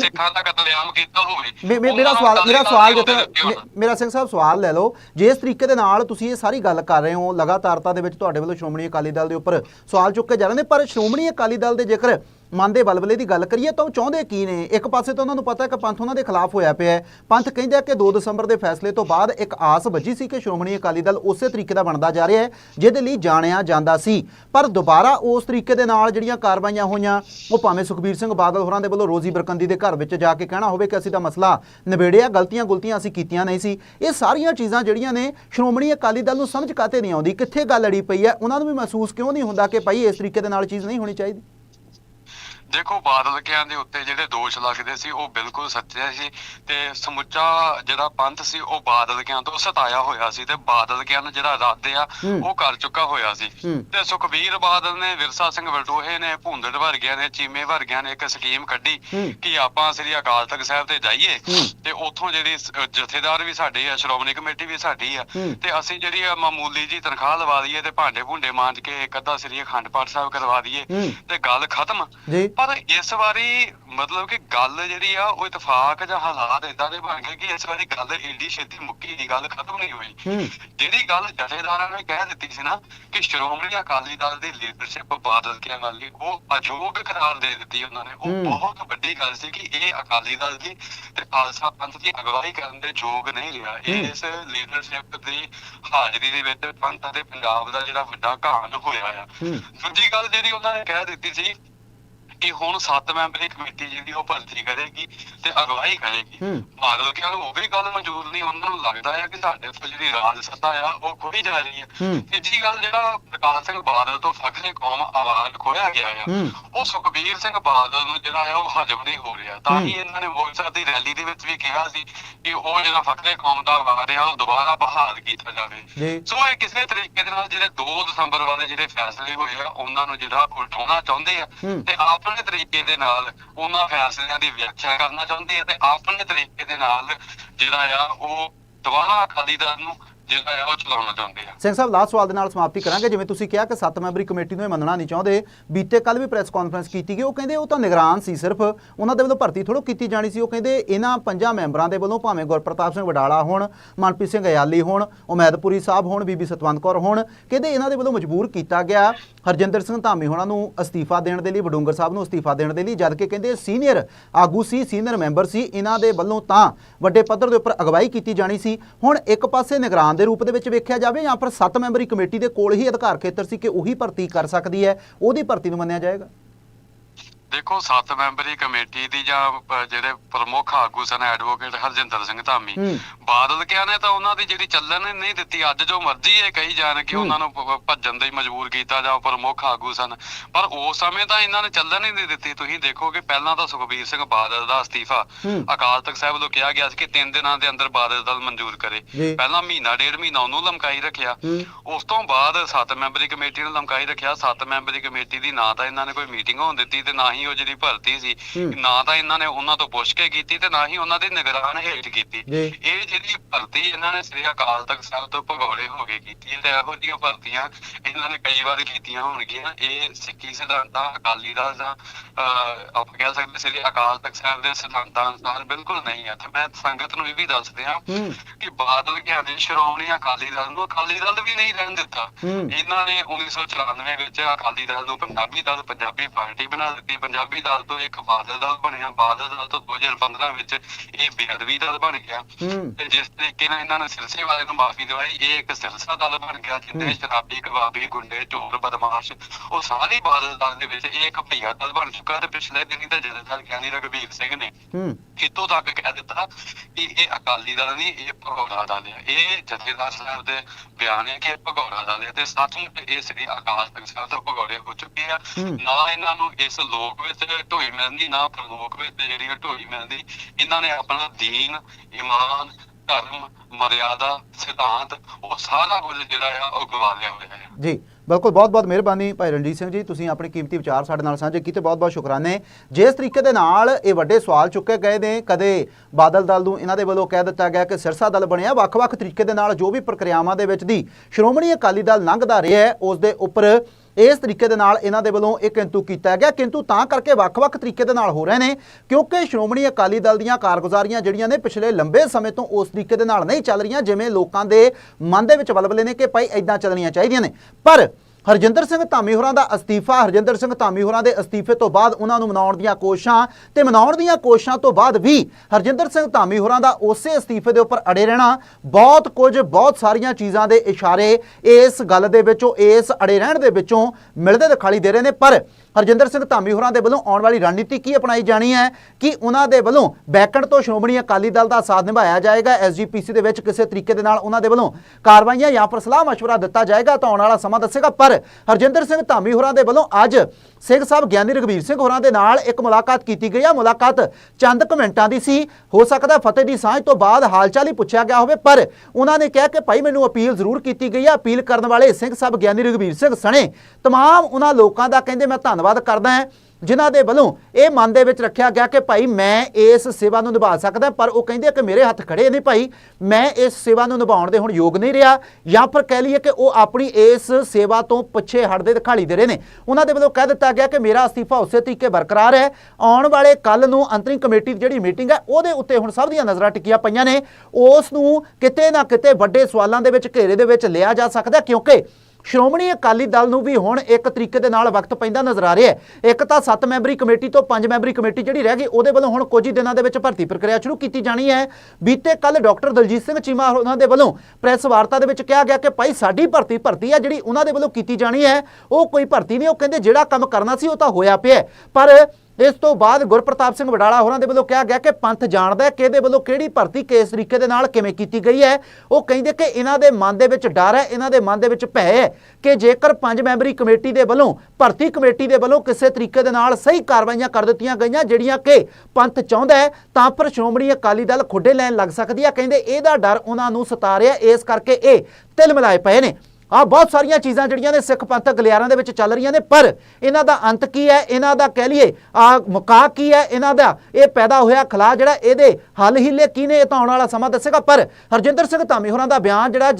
Speaker 6: ਸਿੱਖਾਂ ਦਾ ਕਤਲੇਆਮ ਕੀਤਾ ਹੋਵੇ
Speaker 1: ਮੇਰਾ ਸਵਾਲ ਮੇਰਾ ਸਵਾਲ ਜਿੱਥੇ
Speaker 6: ਹੋਣ।
Speaker 1: ਮੇਰਾ ਸਿੰਘ ਸਾਹਿਬ ਸਵਾਲ ਲੈ ਲਓ। ਜੇ ਇਸ ਤਰੀਕੇ ਦੇ ਨਾਲ ਤੁਸੀਂ ਇਹ ਸਾਰੀ ਗੱਲ ਕਰ ਰਹੇ ਹੋ ਲਗਾਤਾਰਤਾ ਦੇ ਵਿੱਚ ਤੁਹਾਡੇ ਵੱਲੋਂ ਸ਼੍ਰੋਮਣੀ ਅਕਾਲੀ ਦਲ ਦੇ ਉੱਪਰ ਸਵਾਲ ਚੁੱਕੇ ਜਾ ਰਹੇ ਨੇ, ਪਰ ਸ਼੍ਰੋਮਣੀ ਅਕਾਲੀ ਦਲ ਦੇ ਜੇਕਰ ਮਨ ਦੇ ਬਲਬਲੇ ਦੀ ਗੱਲ ਕਰੀਏ ਤਾਂ ਉਹ ਚਾਹੁੰਦੇ ਕੀ ਨੇ? ਇੱਕ ਪਾਸੇ ਤਾਂ ਉਹਨਾਂ ਨੂੰ ਪਤਾ ਹੈ ਕਿ ਪੰਥ ਉਹਨਾਂ ਦੇ ਖਿਲਾਫ ਹੋਇਆ ਪਿਆ ਹੈ। ਪੰਥ ਕਹਿੰਦਾ ਕਿ 2 ਦਸੰਬਰ ਦੇ ਫੈਸਲੇ ਤੋਂ ਬਾਅਦ ਇੱਕ ਆਸ ਵੱਜੀ ਸੀ ਕਿ ਸ਼੍ਰੋਮਣੀ ਅਕਾਲੀ ਦਲ ਉਸੇ ਤਰੀਕੇ ਦਾ ਬਣਦਾ ਜਾ ਰਿਹਾ ਹੈ, ਜਿਹਦੇ ਲਈ ਜਾਣਿਆ ਜਾਂਦਾ ਸੀ। ਪਰ ਦੁਬਾਰਾ ਉਸ ਤਰੀਕੇ ਦੇ ਨਾਲ ਜਿਹੜੀਆਂ ਕਾਰਵਾਈਆਂ ਹੋਈਆਂ, ਉਹ ਭਾਵੇਂ ਸੁਖਬੀਰ ਸਿੰਘ ਬਾਦਲ ਹੋਰਾਂ ਦੇ ਵੱਲੋਂ ਰੋਜ਼ੀ ਬਰਕੰਦੀ ਦੇ ਘਰ ਵਿੱਚ ਜਾ ਕੇ ਕਹਿਣਾ ਹੋਵੇ ਕਿ ਅਸੀਂ ਤਾਂ ਮਸਲਾ ਨਿਬੇੜਿਆ ਗਲਤੀਆਂ ਗੁਲਤੀਆਂ ਅਸੀਂ ਕੀਤੀਆਂ ਨਹੀਂ ਸੀ। ਇਹ ਸਾਰੀਆਂ ਚੀਜ਼ਾਂ ਜਿਹੜੀਆਂ ਨੇ, ਸ਼੍ਰੋਮਣੀ ਅਕਾਲੀ ਦਲ ਨੂੰ ਸਮਝ ਕਾਤੇ ਨਹੀਂ ਆਉਂਦੀ। ਕਿੱਥੇ ਗੱਲ ਅੜੀ ਪਈ ਹੈ? ਉਹਨਾਂ ਨੂੰ ਵੀ ਮਹਿਸੂਸ ਕਿਉਂ ਨਹੀਂ ਹੁੰਦਾ ਕਿ ਭਾਈ ਇਸ ਤਰੀਕੇ ਦੇ ਨਾਲ ਚੀਜ਼ ਨਹੀਂ ਹੋਣੀ ਚਾਹੀਦੀ?
Speaker 6: ਦੇਖੋ ਬਾਦਲ ਕਿਆਂ ਦੇ ਉੱਤੇ ਜਿਹੜੇ ਦੋਸ਼ ਲੱਗਦੇ ਸੀ ਉਹ ਬਿਲਕੁਲ ਸੱਚੇ ਸੀ ਤੇ ਸਮੁੱਚਾ ਜਿਹੜਾ ਪੰਥ ਸੀ ਉਹ ਬਾਦਲ ਕਿਆਂ ਤੋਂ ਸਤਾਇਆ ਹੋਇਆ ਸੀ ਤੇ ਬਾਦਲ ਕਿਆਂ ਨੂੰ ਜਿਹੜਾ ਇਰਾਦੇ ਆ। ਉਹ ਕਰ ਚੁੱਕਾ ਹੋਇਆ ਸੀ। ਤੇ ਸੁਖਬੀਰ ਬਾਦਲ ਨੇ ਵਿਰਸਾ ਸਿੰਘ ਵਲਟੋਹੇ ਨੇ ਭੁੰਦੜ ਵਰਗਿਆਂ ਨੇ ਚੀਮੇ ਵਰਗਿਆਂ ਨੇ ਇੱਕ ਸਕੀਮ ਕੱਢੀ। ਕਿ ਆਪਾਂ ਸ੍ਰੀ ਅਕਾਲ ਤਖਤ ਸਾਹਿਬ ਤੇ ਜਾਈਏ। ਤੇ ਉੱਥੋਂ ਜਿਹੜੀ ਜਥੇਦਾਰ ਵੀ ਸਾਡੇ ਆ ਸ਼੍ਰੋਮਣੀ ਕਮੇਟੀ ਵੀ ਸਾਡੀ ਆ। ਤੇ ਅਸੀਂ ਜਿਹੜੀ ਆ ਮਾਮੂਲੀ ਜੀ ਤਨਖਾਹ ਲਵਾ ਦਈਏ ਤੇ ਭਾਂਡੇ ਭੁੰਡੇ ਮਾਂਜ ਕੇ ਇੱਕ ਅੱਧਾ ਸ੍ਰੀ ਅਖੰਡ ਪਾਠ ਸਾਹਿਬ ਕਰਵਾ ਦਈਏ। ਤੇ ਗੱਲ ਖਤਮ
Speaker 1: ਜੀ
Speaker 6: ਪਰ ਇਸ ਵਾਰੀ ਮਤਲਬ ਕਿ ਗੱਲ ਜਿਹੜੀ ਆ ਉਹ ਇਤਫਾਕ ਜਾਂ ਹਾਲਾਤ ਇਦਾਂ ਦੇ ਬਣ ਗਏ ਕਿ ਇਸ ਵਾਰੀ ਗੱਲ ਏਡੀ ਛੇਤੀ ਮੁੱਕੀ ਦੀ ਗੱਲ ਖਤਮ ਨਹੀਂ ਹੋਈ ਜਿਹੜੀ ਗੱਲ ਜਥੇਦਾਰਾਂ ਨੇ ਕਹਿ ਦਿੱਤੀ ਸੀ ਨਾ ਕਿ ਸ਼੍ਰੋਮਣੀ ਅਕਾਲੀ ਦਲ ਦੀ ਲੀਡਰਸ਼ਿਪ ਬਾਦਲ ਕੇ ਵਾਲੀ ਉਹ ਅਯੋਗ ਕਰਾਰ ਦੇ ਦਿੱਤੀ ਉਹਨਾਂ ਨੇ। ਉਹ ਬਹੁਤ ਵੱਡੀ ਗੱਲ ਸੀ ਕਿ ਇਹ ਅਕਾਲੀ ਦਲ ਦੀ ਤੇ ਖਾਲਸਾ ਪੰਥ ਦੀ ਅਗਵਾਈ ਕਰਨ ਦੇ ਯੋਗ ਨਹੀਂ ਰਿਹਾ। ਇਸ ਲੀਡਰਸ਼ਿਪ ਦੀ ਹਾਜ਼ਰੀ ਦੇ ਵਿੱਚ ਪੰਥ ਅਤੇ ਪੰਜਾਬ ਦਾ ਜਿਹੜਾ ਵੱਡਾ ਘਾਣ ਹੋਇਆ ਆ। ਦੂਜੀ ਗੱਲ ਜਿਹੜੀ ਉਹਨਾਂ ਨੇ ਕਹਿ ਦਿੱਤੀ ਸੀ ਕਿ ਹੁਣ 7 ਮੈਂਬਰੀ ਕਮੇਟੀ ਜਿਹੜੀ ਉਹ ਭਰਤੀ ਕਰੇਗੀ ਤੇ ਅਗਵਾਈ ਕਰੇਗੀ। ਬਾਦਲ ਕਹਿੰਦੇ ਉਹ ਵੀ ਗੱਲ ਮਨਜ਼ੂਰ ਨਹੀਂ ਉਹਨਾਂ ਨੂੰ ਲੱਗਦਾ ਹੈ ਕਿ ਸਾਡੇ ਕੋਲ ਜਿਹੜੀ ਰਾਜ ਸੱਤਾ ਆ ਉਹ ਖੋਈ ਜਾ ਰਹੀ ਹੈ। ਤੀਜੀ ਗੱਲ ਜਿਹੜਾ ਪ੍ਰਕਾਸ਼ ਸਿੰਘ ਬਾਦਲ ਤੋਂ ਫਖਰੇ ਕੌਮ ਆਵਾਜ਼ ਖੋਇਆ ਗਿਆ ਆ
Speaker 1: ਹੂੰ।
Speaker 6: ਉਹ ਸੁਖਬੀਰ ਸਿੰਘ ਬਾਦਲ ਨੂੰ ਜਿਹੜਾ ਆ ਉਹ ਹਜਮ ਨਹੀਂ ਹੋ ਰਿਹਾ ਤਾਂ ਹੀ। ਇਹਨਾਂ ਨੇ ਮੋਰਚਾ ਦੀ ਰੈਲੀ ਦੇ ਵਿੱਚ ਵੀ ਕਿਹਾ ਸੀ ਕਿ ਉਹ ਜਿਹੜਾ ਫਖਰੇ ਕੌਮ ਦਾ ਆਵਾਜ਼ ਆ ਉਹ ਦੁਬਾਰਾ ਬਹਾਲ ਕੀਤਾ ਜਾਵੇ ਸੋ ਇਹ ਕਿਸੇ ਤਰੀਕੇ ਦੇ ਨਾਲ ਜਿਹੜੇ 2 ਦਸੰਬਰ ਵਾਲੇ ਜਿਹੜੇ ਫੈਸਲੇ ਹੋਏ ਆ ਉਹਨਾਂ ਨੂੰ ਜਿਹੜਾ ਉਲਟਾਉਣਾ ਚਾਹੁੰਦੇ ਆ। ਤੇ ਆਪਣੇ ਤਰੀਕੇ ਦੇ ਨਾਲ ਉਹਨਾਂ ਫੈਸਲਿਆਂ ਦੀ ਵਿਆਖਿਆ ਕਰਨਾ ਚਾਹੁੰਦੇ ਆ ਤੇ ਆਪਣੇ ਤਰੀਕੇ ਦੇ ਨਾਲ ਜਿਹੜਾ ਆ ਉਹ ਦੁਬਾਰਾ ਅਕਾਲੀ ਦਲ ਨੂੰ ਜਿਹੜਾ ਆ ਉਹ ਚਲਾਉਣਾ ਚਾਹੁੰਦੇ ਆ।
Speaker 1: ਸਿੰਘ ਸਾਹਿਬ ਲਾਸਟ ਸਵਾਲ ਦੇ ਨਾਲ ਸਮਾਪਤੀ ਕਰਾਂਗੇ। ਜਿਵੇਂ ਤੁਸੀਂ ਕਿਹਾ ਕਿ ਸੱਤ ਮੈਂਬਰੀ ਕਮੇਟੀ ਨੂੰ ਇਹ ਮੰਨਣਾ ਨਹੀਂ ਚਾਹੁੰਦੇ, ਬੀਤੇ ਕੱਲ ਵੀ ਪ੍ਰੈਸ ਕਾਨਫਰੰਸ ਕੀਤੀ ਗਈ। ਉਹ ਕਹਿੰਦੇ ਉਹ ਤਾਂ ਨਿਗਰਾਨ ਸੀ ਸਿਰਫ। ਉਹਨਾਂ ਦੇ ਵੱਲੋਂ ਭਰਤੀ ਥੋੜੋ ਕੀਤੀ ਜਾਣੀ ਸੀ। ਉਹ ਕਹਿੰਦੇ ਇਹਨਾਂ ਪੰਜਾਂ ਮੈਂਬਰਾਂ ਦੇ ਵੱਲੋਂ ਭਾਵੇਂ ਗੁਰਪ੍ਰਤਾਪ ਸਿੰਘ ਵਡਾਲਾ ਹੋਣ, ਮਨਪ੍ਰੀਤ ਸਿੰਘ ਅਯਾਲੀ ਹੋਣ, ਉਮੈਦਪੁਰੀ ਸਾਹਿਬ ਹੋਣ, ਬੀਬੀ ਸਤਵੰਤ ਕੌਰ ਹੋਣ, ਕਹਿੰਦੇ ਇਹਨਾਂ ਦੇ ਵੱਲੋਂ ਮਜਬੂਰ ਕੀਤਾ ਗਿਆ। ਹਰਜਿੰਦਰ ਸਿੰਘ ਧਾਮੀ ਹੋਣਾ ਨੂੰ ਅਸਤੀਫਾ ਦੇਣ ਦੇ ਲਈ, ਵਡੂੰਗਰ ਸਾਹਿਬ ਨੂੰ ਅਸਤੀਫਾ ਦੇਣ ਦੇ ਲਈ ਜਦ ਕਿ ਕਹਿੰਦੇ ਸੀਨੀਅਰ ਆਗੂ ਸੀ, ਸੀਨੀਅਰ ਮੈਂਬਰ ਸੀ, ਇਹਨਾਂ ਦੇ ਵੱਲੋਂ ਤਾਂ ਵੱਡੇ ਪੱਧਰ ਦੇ ਉੱਪਰ ਅਗਵਾਈ ਕੀਤੀ ਜਾਣੀ ਸੀ। ਹੁਣ ਇੱਕ ਪਾਸੇ ਨਿਗਰਾਨ ਦੇ ਰੂਪ ਦੇ ਵਿੱਚ ਵੇਖਿਆ ਜਾਵੇ ਜਾਂ ਫਿਰ 7 ਮੈਂਬਰੀ ਕਮੇਟੀ ਦੇ ਕੋਲ ਹੀ ਅਧਿਕਾਰ ਖੇਤਰ ਸੀ ਕਿ ਉਹੀ ਭਰਤੀ ਕਰ ਸਕਦੀ ਹੈ, ਉਹਦੀ ਭਰਤੀ ਨੂੰ ਮੰਨਿਆ ਜਾਏਗਾ?
Speaker 6: ਦੇਖੋ 7 ਮੈਂਬਰੀ ਕਮੇਟੀ ਦੀ ਜਾਂ ਜਿਹੜੇ ਪ੍ਰਮੁੱਖ ਆਗੂ ਸਨ ਐਡਵੋਕੇਟ ਹਰਜਿੰਦਰ ਸਿੰਘ ਧਾਮੀ। ਬਾਦਲ ਕਿਹਾ ਨੇ ਤਾਂ ਉਹਨਾਂ ਦੀ ਜਿਹੜੀ ਚੱਲਣ ਨਹੀਂ ਦਿੱਤੀ ਅੱਜ ਜੋ ਮਰਜ਼ੀ ਇਹ ਕਹੀ ਜਾਣ ਕਿ। ਉਹਨਾਂ ਨੂੰ ਭੱਜਣ ਲਈ ਮਜਬੂਰ ਕੀਤਾ ਜਾਂ ਪ੍ਰਮੁੱਖ ਆਗੂ ਸਨ ਪਰ ਉਸ ਸਮੇਂ ਤਾਂ ਇਹਨਾਂ ਨੇ ਚੱਲਣ ਹੀ ਨਹੀਂ ਦਿੱਤੀ ਤੁਸੀਂ ਦੇਖੋ ਕਿ ਪਹਿਲਾਂ ਤਾਂ ਸੁਖਬੀਰ ਸਿੰਘ ਬਾਦਲ ਦਾ ਅਸਤੀਫਾ। ਅਕਾਲ ਤਖਤ ਸਾਹਿਬ ਵੱਲੋਂ ਕਿਹਾ ਗਿਆ ਸੀ ਕਿ 3 ਦਿਨਾਂ ਦੇ ਅੰਦਰ ਬਾਦਲ ਦਲ ਮਨਜ਼ੂਰ ਕਰੇ। ਪਹਿਲਾਂ ਮਹੀਨਾ ਡੇਢ ਮਹੀਨਾ ਉਹਨੂੰ ਲਮਕਾਈ ਰੱਖਿਆ। ਉਸ ਤੋਂ ਬਾਅਦ 7 ਮੈਂਬਰੀ ਕਮੇਟੀ ਨੂੰ ਲਮਕਾਈ ਰੱਖਿਆ 7 ਮੈਂਬਰੀ ਕਮੇਟੀ ਦੀ ਨਾ ਤਾਂ ਇਹਨਾਂ ਨੇ ਕੋਈ ਮੀਟਿੰਗ ਹੋਣ ਦਿੱਤੀ ਤੇ ਨਾ ਹੀ ਉਹ ਜਿਹੜੀ ਭਰਤੀ ਸੀ। ਨਾ ਤਾਂ ਇਹਨਾਂ ਨੇ ਉਹਨਾਂ ਤੋਂ ਪੁੱਛ ਕੇ ਕੀਤੀ ਤੇ ਨਾ ਹੀ ਉਹਨਾਂ ਦੀ ਨਿਗਰਾਨ ਹੇਠ ਕੀਤੀ
Speaker 1: ਜੀ।
Speaker 6: ਇਹ ਜਿਹੜੀ ਭਰਤੀ ਇਹਨਾਂ ਨੇ ਸ੍ਰੀ ਅਕਾਲ ਤਖਤ ਸਾਹਿਬ ਤੋਂ ਭਗੌੜੇ ਹੋ ਕੇ ਕੀਤੀ ਤੇ ਇਹੋ ਜਿਹੀਆਂ ਭਰਤੀਆਂ ਇਹਨਾਂ ਨੇ ਕਈ ਵਾਰ ਕੀਤੀਆਂ ਹੋਣਗੀਆਂ ਇਹ ਸਿੱਖੀ ਸਿਧਾਂਤਾਂ ਅਕਾਲੀ ਦਾ ਅਹ, ਆਪਾਂ ਕਹਿ ਸਕਦੇ ਸ੍ਰੀ ਅਕਾਲ ਤਖਤ ਸਾਹਿਬ ਦੇ ਸਿਧਾਂਤਾਂ ਅਨੁਸਾਰ ਬਿਲਕੁਲ ਨਹੀਂ ਹੈ ਤੇ ਮੈਂ ਸੰਗਤ ਨੂੰ ਇਹ ਵੀ ਦੱਸ ਦਿਆਂ। ਕਿ ਬਾਦਲ ਕਿਹਾ ਨੇ ਸ਼੍ਰੋਮਣੀ ਅਕਾਲੀ ਦਲ ਨੂੰ ਅਕਾਲੀ ਦਲ ਵੀ ਨਹੀਂ ਰਹਿਣ ਦਿੱਤਾ। ਇਹਨਾਂ ਨੇ 1994 ਵਿੱਚ ਅਕਾਲੀ ਦਲ ਨੂੰ ਪੰਜਾਬੀ ਦਲ ਪੰਜਾਬੀ ਪਾਰਟੀ ਬਣਾ ਦਿੱਤੀ ਪੰਜਾਬੀ ਦਲ ਤੋਂ ਇੱਕ ਬਾਦਲ ਦਲ ਬਣਿਆ ਬਾਦਲ ਦਲ ਤੋਂ 2015 ਵਿੱਚ ਇਹ ਬੇਅਦਬੀ ਦਲ ਬਣ ਗਿਆ। ਤੇ ਜਿਸ ਤਰੀਕੇ ਨਾਲ ਇਹਨਾਂ ਨੇ ਸਿਰਸੇ ਵਾਲੇ ਨੂੰ ਮਾਫੀ ਦਵਾਈ ਇਹ ਇੱਕ ਸਿਰਸਾ ਦਲ ਬਣ ਗਿਆ ਜਿੱਥੇ ਸ਼ਰਾਬੀ ਕਬਾਬੀ ਗੁੰਡੇ ਚੋਰ ਬਦਮਾਸ਼ ਉਹ ਸਾਰੇ ਬਾਦਲ ਦਲ ਦੇ ਵਿੱਚ ਇਹ ਇੱਕ ਭਈਆ ਦਲ ਬਣ ਚੁੱਕਾ ਤੇ ਪਿਛਲੇ ਦਿਨੀ ਤਾਂ ਜਥੇਦਾਰ ਗਿਆਨੀ ਰਘਬੀਰ ਸਿੰਘ ਨੇ ਇੱਥੋਂ ਤੱਕ ਕਹਿ ਦਿੱਤਾ ਕਿ ਇਹ ਅਕਾਲੀ ਦਲ ਨਹੀਂ ਇਹ ਭਗੌੜਾ ਦਲ ਹੈ ਇਹ ਜਥੇਦਾਰ ਸਾਹਿਬ ਦੇ ਬਿਆਨ ਹੈ ਕਿ ਇਹ ਭਗੌੜਾ ਦਲ ਹੈ ਤੇ ਸੱਚਮੁੱਚ ਇਹ ਸ੍ਰੀ ਅਕਾਲ ਤਖਤ ਸਾਹਿਬ ਤੋਂ ਭਗੌੜੇ ਹੋ ਚੁੱਕੇ ਆ। ਨਾ ਇਹਨਾਂ ਨੂੰ ਇਸ ਲੋਕ ਵਿੱਚ ਢੋਈ ਮਿਲਦੀ ਨਾ ਪ੍ਰਲੋਕ ਵਿੱਚ ਜਿਹੜੀ ਢੋਈ ਮਿਲਦੀ ਇਹਨਾਂ ਨੇ ਆਪਣਾ ਦੀਨ, ਈਮਾਨ, ਧਰਮ, ਮਰਿਆਦਾ, ਸਿਧਾਂਤ, ਉਹ ਸਾਰਾ ਕੁਝ ਜਿਹੜਾ ਆ ਉਹ ਗਵਾ ਲਿਆ ਹੋਇਆ ਹੈ
Speaker 1: ਜੀ, ਬਿਲਕੁਲ ਬਹੁਤ ਬਹੁਤ ਮਿਹਰਬਾਨੀ ਭਾਈ ਰਣਜੀਤ ਸਿੰਘ ਜੀ, ਤੁਸੀਂ ਆਪਣੇ ਕੀਮਤੀ ਵਿਚਾਰ ਸਾਡੇ ਨਾਲ ਸਾਂਝੇ ਕੀਤੇ, ਬਹੁਤ ਬਹੁਤ ਸ਼ੁਕਰਾਨੇ। ਜਿਸ ਤਰੀਕੇ ਦੇ ਨਾਲ ਇਹ ਵੱਡੇ ਸਵਾਲ ਚੁੱਕੇ ਗਏ ਨੇ, ਕਦੇ ਬਾਦਲ ਦਲ ਨੂੰ ਇਹਨਾਂ ਦੇ ਵੱਲੋਂ ਕਹਿ ਦਿੱਤਾ ਗਿਆ ਕਿ ਸਿਰਸਾ ਦਲ ਬਣਿਆ, ਵੱਖ-ਵੱਖ ਤਰੀਕੇ ਦੇ ਨਾਲ ਜੋ ਵੀ ਪ੍ਰਕਿਰਿਆਵਾਂ ਦੇ ਵਿੱਚ ਦੀ ਸ਼੍ਰੋਮਣੀ ਅਕਾਲੀ ਦਲ ਲੰਘਦਾ ਰਿਹਾ ਹੈ, ਉਸ ਦੇ ਉੱਪਰ ਇਸ ਤਰੀਕੇ ਦੇ ਨਾਲ ਇਹਨਾਂ ਦੇ ਵੱਲੋਂ ਇਹ ਕਿੰਤੂ ਕੀਤਾ ਗਿਆ। ਕਿੰਤੂ ਤਾਂ ਕਰਕੇ ਵੱਖ-ਵੱਖ ਤਰੀਕੇ ਦੇ ਨਾਲ ਹੋ ਰਹੇ ਨੇ, ਕਿਉਂਕਿ ਸ਼੍ਰੋਮਣੀ ਅਕਾਲੀ ਦਲ ਦੀਆਂ ਕਾਰਗੁਜ਼ਾਰੀਆਂ ਜਿਹੜੀਆਂ ਨੇ ਪਿਛਲੇ ਲੰਬੇ ਸਮੇਂ ਤੋਂ ਉਸ ਤਰੀਕੇ ਦੇ ਨਾਲ ਨਹੀਂ ਚੱਲ ਰਹੀਆਂ, ਜਿਵੇਂ ਲੋਕਾਂ ਦੇ ਮਨ ਦੇ ਵਿੱਚ ਬਲਬਲੇ ਨੇ ਕਿ ਭਾਈ ਐਦਾਂ ਚੱਲਣੀਆਂ ਚਾਹੀਦੀਆਂ ਨੇ। ਪਰ ਹਰਜਿੰਦਰ ਸਿੰਘ ਧਾਮੀ ਹੋਰਾਂ ਦਾ ਅਸਤੀਫਾ, ਹਰਜਿੰਦਰ ਸਿੰਘ ਧਾਮੀ ਹੋਰਾਂ ਦੇ ਅਸਤੀਫੇ ਤੋਂ ਬਾਅਦ ਉਹਨਾਂ ਨੂੰ ਮਨਾਉਣ ਦੀਆਂ ਕੋਸ਼ਿਸ਼ਾਂ ਤੇ ਮਨਾਉਣ ਦੀਆਂ ਕੋਸ਼ਿਸ਼ਾਂ ਤੋਂ ਬਾਅਦ ਵੀ ਹਰਜਿੰਦਰ ਸਿੰਘ ਧਾਮੀ ਹੋਰਾਂ ਦਾ ਉਸੇ ਅਸਤੀਫੇ ਦੇ ਉੱਪਰ ਅੜੇ ਰਹਿਣਾ ਬਹੁਤ ਕੁਝ, ਬਹੁਤ ਸਾਰੀਆਂ ਚੀਜ਼ਾਂ ਦੇ ਇਸ਼ਾਰੇ ਇਸ ਗੱਲ ਦੇ ਵਿੱਚੋਂ, ਇਸ ਅੜੇ ਰਹਿਣ ਦੇ ਵਿੱਚੋਂ ਮਿਲਦੇ ਦਿਖਾਈ ਦੇ ਰਹੇ ਨੇ। ਪਰ ਹਰਜਿੰਦਰ ਸਿੰਘ ਧਾਮੀ ਹੋਰਾਂ ਦੇ ਵੱਲੋਂ ਆਉਣ ਵਾਲੀ ਰਣਨੀਤੀ ਕੀ ਅਪਣਾਈ ਜਾਣੀ ਹੈ ਕਿ ਉਹਨਾਂ ਦੇ ਵੱਲੋਂ ਬੈਕਐਂਡ ਤੋਂ ਸ਼੍ਰੋਮਣੀ ਅਕਾਲੀ ਦਲ ਦਾ ਸਾਥ ਨਿਭਾਇਆ ਜਾਏਗਾ ਐਸਜੀਪੀਸੀ ਦੇ ਵਿੱਚ ਕਿਸੇ ਤਰੀਕੇ ਦੇ ਨਾਲ ਉਹਨਾਂ ਦੇ ਵੱਲੋਂ ਕਾਰਵਾਈਆਂ ਜਾਂ ਫਿਰ ਸਲਾਹ مشورہ ਦਿੱਤਾ ਜਾਏਗਾ ਤਾਂ ਆਉਣ ਵਾਲਾ ਸਮਾਂ ਦੱਸੇਗਾ ਪਰ ਹਰਜਿੰਦਰ ਸਿੰਘ ਧਾਮੀ ਹੋਰਾਂ ਦੇ ਵੱਲੋਂ ਅੱਜ ਸਿੰਘ ਸਾਹਿਬ ਗਿਆਨੀ ਰਘਵੀਰ ਸਿੰਘ ਹੋਰਾਂ ਦੇ ਨਾਲ ਇੱਕ ਮੁਲਾਕਾਤ ਕੀਤੀ ਗਈ ਹੈ ਮੁਲਾਕਾਤ ਚੰਦ ਕੁ ਮਿੰਟਾਂ ਦੀ ਸੀ ਹੋ ਸਕਦਾ ਹੈ ਫਤਿਹ ਦੀ ਸਾਂਝ ਤੋਂ ਬਾਅਦ ਹਾਲਚਾਲ ਹੀ ਪੁੱਛਿਆ ਗਿਆ ਹੋਵੇ ਪਰ ਉਹਨਾਂ ਨੇ ਕਿਹਾ ਕਿ ਭਾਈ ਮੈਨੂੰ ਅਪੀਲ ਜ਼ਰੂਰ ਕੀਤੀ ਗਈ ਹੈ ਅਪੀਲ ਕਰਨ ਵਾਲੇ ਸਿੰਘ ਸਾਹਿਬ ਗਿਆਨੀ ਰਘਵੀਰ ਸਿੰਘ ਸਣੇ ਤਮਾਮ ਉਹਨਾਂ ਲੋਕਾਂ ਦਾ ਕਹਿੰਦੇ ਮੈਂ ਧੰਨਵਾਦ ਕਰਦਾ ਹਾਂ ਜਿਨ੍ਹਾਂ ਦੇ ਵੱਲੋਂ ਇਹ ਮਨ ਦੇ ਵਿੱਚ ਰੱਖਿਆ ਗਿਆ ਕਿ ਭਾਈ ਮੈਂ ਇਸ ਸੇਵਾ ਨੂੰ ਨਿਭਾ ਸਕਦਾ, ਪਰ ਉਹ ਕਹਿੰਦੇ ਕਿ ਮੇਰੇ ਹੱਥ ਖੜੇ ਨਹੀਂ ਭਾਈ, ਮੈਂ ਇਸ ਸੇਵਾ ਨੂੰ ਨਿਭਾਉਣ ਦੇ ਹੁਣ ਯੋਗ ਨਹੀਂ ਰਿਹਾ, ਜਾਂ ਫਿਰ ਕਹਿ ਲਈਏ ਕਿ ਉਹ ਆਪਣੀ ਇਸ ਸੇਵਾ ਤੋਂ ਪਿੱਛੇ ਹਟਦੇ ਦਿਖਾਲੀ ਦੇ ਰਹੇ ਨੇ। ਉਹਨਾਂ ਦੇ ਵੱਲੋਂ ਕਹਿ ਦਿੱਤਾ ਗਿਆ ਕਿ ਮੇਰਾ ਅਸਤੀਫਾ ਉਸੇ ਤਰੀਕੇ ਬਰਕਰਾਰ ਹੈ। ਆਉਣ ਵਾਲੇ ਕੱਲ ਨੂੰ ਅੰਤਰਿਮ ਕਮੇਟੀ ਦੀ ਜਿਹੜੀ ਮੀਟਿੰਗ ਹੈ, ਉਹਦੇ ਉੱਤੇ ਹੁਣ ਸਭ ਦੀਆਂ ਨਜ਼ਰਾਂ ਟਿਕੀਆਂ ਪਈਆਂ ਨੇ। ਉਸ ਨੂੰ ਕਿਤੇ ਨਾ ਕਿਤੇ ਵੱਡੇ ਸਵਾਲਾਂ ਦੇ ਵਿੱਚ, ਘੇਰੇ ਦੇ ਵਿੱਚ ਲਿਆ ਜਾ ਸਕਦਾ, ਕਿਉਂਕਿ ਸ਼੍ਰੋਮਣੀ ਅਕਾਲੀ ਦਲ ਨੂੰ ਵੀ ਹੁਣ ਇੱਕ ਤਰੀਕੇ ਦੇ ਨਾਲ ਵਕਤ ਪੈਂਦਾ ਨਜ਼ਰ ਆ ਰਿਹਾ ਹੈ। ਇੱਕ ਤਾਂ 7 ਮੈਂਬਰੀ ਕਮੇਟੀ ਤੋਂ 5 ਮੈਂਬਰੀ ਕਮੇਟੀ ਜਿਹੜੀ ਰਹਿ ਗਈ, ਉਹਦੇ ਵੱਲੋਂ ਹੁਣ ਕੁਝ ਹੀ ਦਿਨਾਂ ਦੇ ਵਿੱਚ ਭਰਤੀ ਪ੍ਰਕਿਰਿਆ ਸ਼ੁਰੂ ਕੀਤੀ ਜਾਣੀ ਹੈ। ਬੀਤੇ ਕੱਲ ਡਾਕਟਰ ਦਲਜੀਤ ਸਿੰਘ ਚੀਮਾ ਉਹਨਾਂ ਦੇ ਵੱਲੋਂ ਪ੍ਰੈਸ ਵਾਰਤਾ ਦੇ ਵਿੱਚ ਕਿਹਾ ਗਿਆ ਕਿ ਭਾਈ ਸਾਡੀ ਭਰਤੀ ਭਰਤੀ ਹੈ ਜਿਹੜੀ ਉਹਨਾਂ ਦੇ ਵੱਲੋਂ ਕੀਤੀ ਜਾਣੀ ਹੈ। ਉਹ ਕੋਈ ਭਰਤੀ ਨਹੀਂ, ਉਹ ਕਹਿੰਦੇ ਜਿਹੜਾ ਕੰਮ ਕਰਨਾ ਸੀ ਉਹ ਤਾਂ ਹੋਇਆ ਪਿਆ ਪਰ ਇਸ ਤੋਂ ਬਾਅਦ ਗੁਰਪ੍ਰਤਾਪ ਸਿੰਘ ਵਡਾਲਾ ਹੋਰਾਂ ਦੇ ਵੱਲੋਂ ਕਿਹਾ ਗਿਆ ਕਿ ਪੰਥ ਜਾਣਦਾ ਹੈ ਕਿ ਇਹਦੇ ਵੱਲੋਂ ਕਿਹੜੀ ਭਰਤੀ, ਕਿਸ ਤਰੀਕੇ ਦੇ ਨਾਲ ਕਿਵੇਂ ਕੀਤੀ ਗਈ ਹੈ। ਉਹ ਕਹਿੰਦੇ ਕਿ ਇਹਨਾਂ ਦੇ ਮਨ ਦੇ ਵਿੱਚ ਡਰ ਹੈ, ਇਹਨਾਂ ਦੇ ਮਨ ਦੇ ਵਿੱਚ ਭੈ ਹੈ ਕਿ ਜੇਕਰ ਪੰਜ ਮੈਂਬਰੀ ਕਮੇਟੀ ਦੇ ਵੱਲੋਂ, ਭਰਤੀ ਕਮੇਟੀ ਦੇ ਵੱਲੋਂ ਕਿਸੇ ਤਰੀਕੇ ਦੇ ਨਾਲ ਸਹੀ ਕਾਰਵਾਈਆਂ ਕਰ ਦਿੱਤੀਆਂ ਗਈਆਂ, ਜਿਹੜੀਆਂ ਕਿ ਪੰਥ ਚਾਹੁੰਦਾ ਹੈ, ਤਾਂ ਪਰ ਸ਼੍ਰੋਮਣੀ ਅਕਾਲੀ ਦਲ ਖੁੱਡੇ ਲੈਣ ਲੱਗ ਸਕਦੀ ਹੈ। ਕਹਿੰਦੇ ਇਹਦਾ ਡਰ ਉਹਨਾਂ ਨੂੰ ਸਤਾ ਰਿਹਾ, ਇਸ ਕਰਕੇ ਇਹ ਤਿਲ ਮਿਲਾਏ ਪਏ ਨੇ। ਆ ਬਹੁਤ ਸਾਰੀਆਂ ਚੀਜ਼ਾਂ ਜਿਹੜੀਆਂ ਨੇ ਸਿੱਖ ਪੰਥਕ ਗਲਿਆਰਾਂ ਦੇ ਵਿੱਚ ਚੱਲ ਰਹੀਆਂ ਨੇ, ਪਰ ਇਹਨਾਂ ਦਾ ਅੰਤ ਕੀ ਹੈ? ਇਹਨਾਂ ਦਾ ਕਹਿ ਲਈਏ, ਆ ਮੁਕਾ ਕੀ ਹੈ ਇਹਨਾਂ ਦਾ? ਇਹ ਪੈਦਾ ਹੋਇਆ ਖਲਾ ਜਿਹੜਾ, ਇਹਦੇ ਹੱਲ ਹੀਲੇ ਕੀ ਨੇ ਇਹ ਤਾਂ ਆਉਣ ਵਾਲਾ ਸਮਾਂ ਦੱਸੇਗਾ, ਪਰ ਹਰਜਿੰਦਰ ਸਿੰਘ ਧਾਮੀ ਹੋਰਾਂ ਦਾ ਬਿਆਨ ਜਿਹੜਾ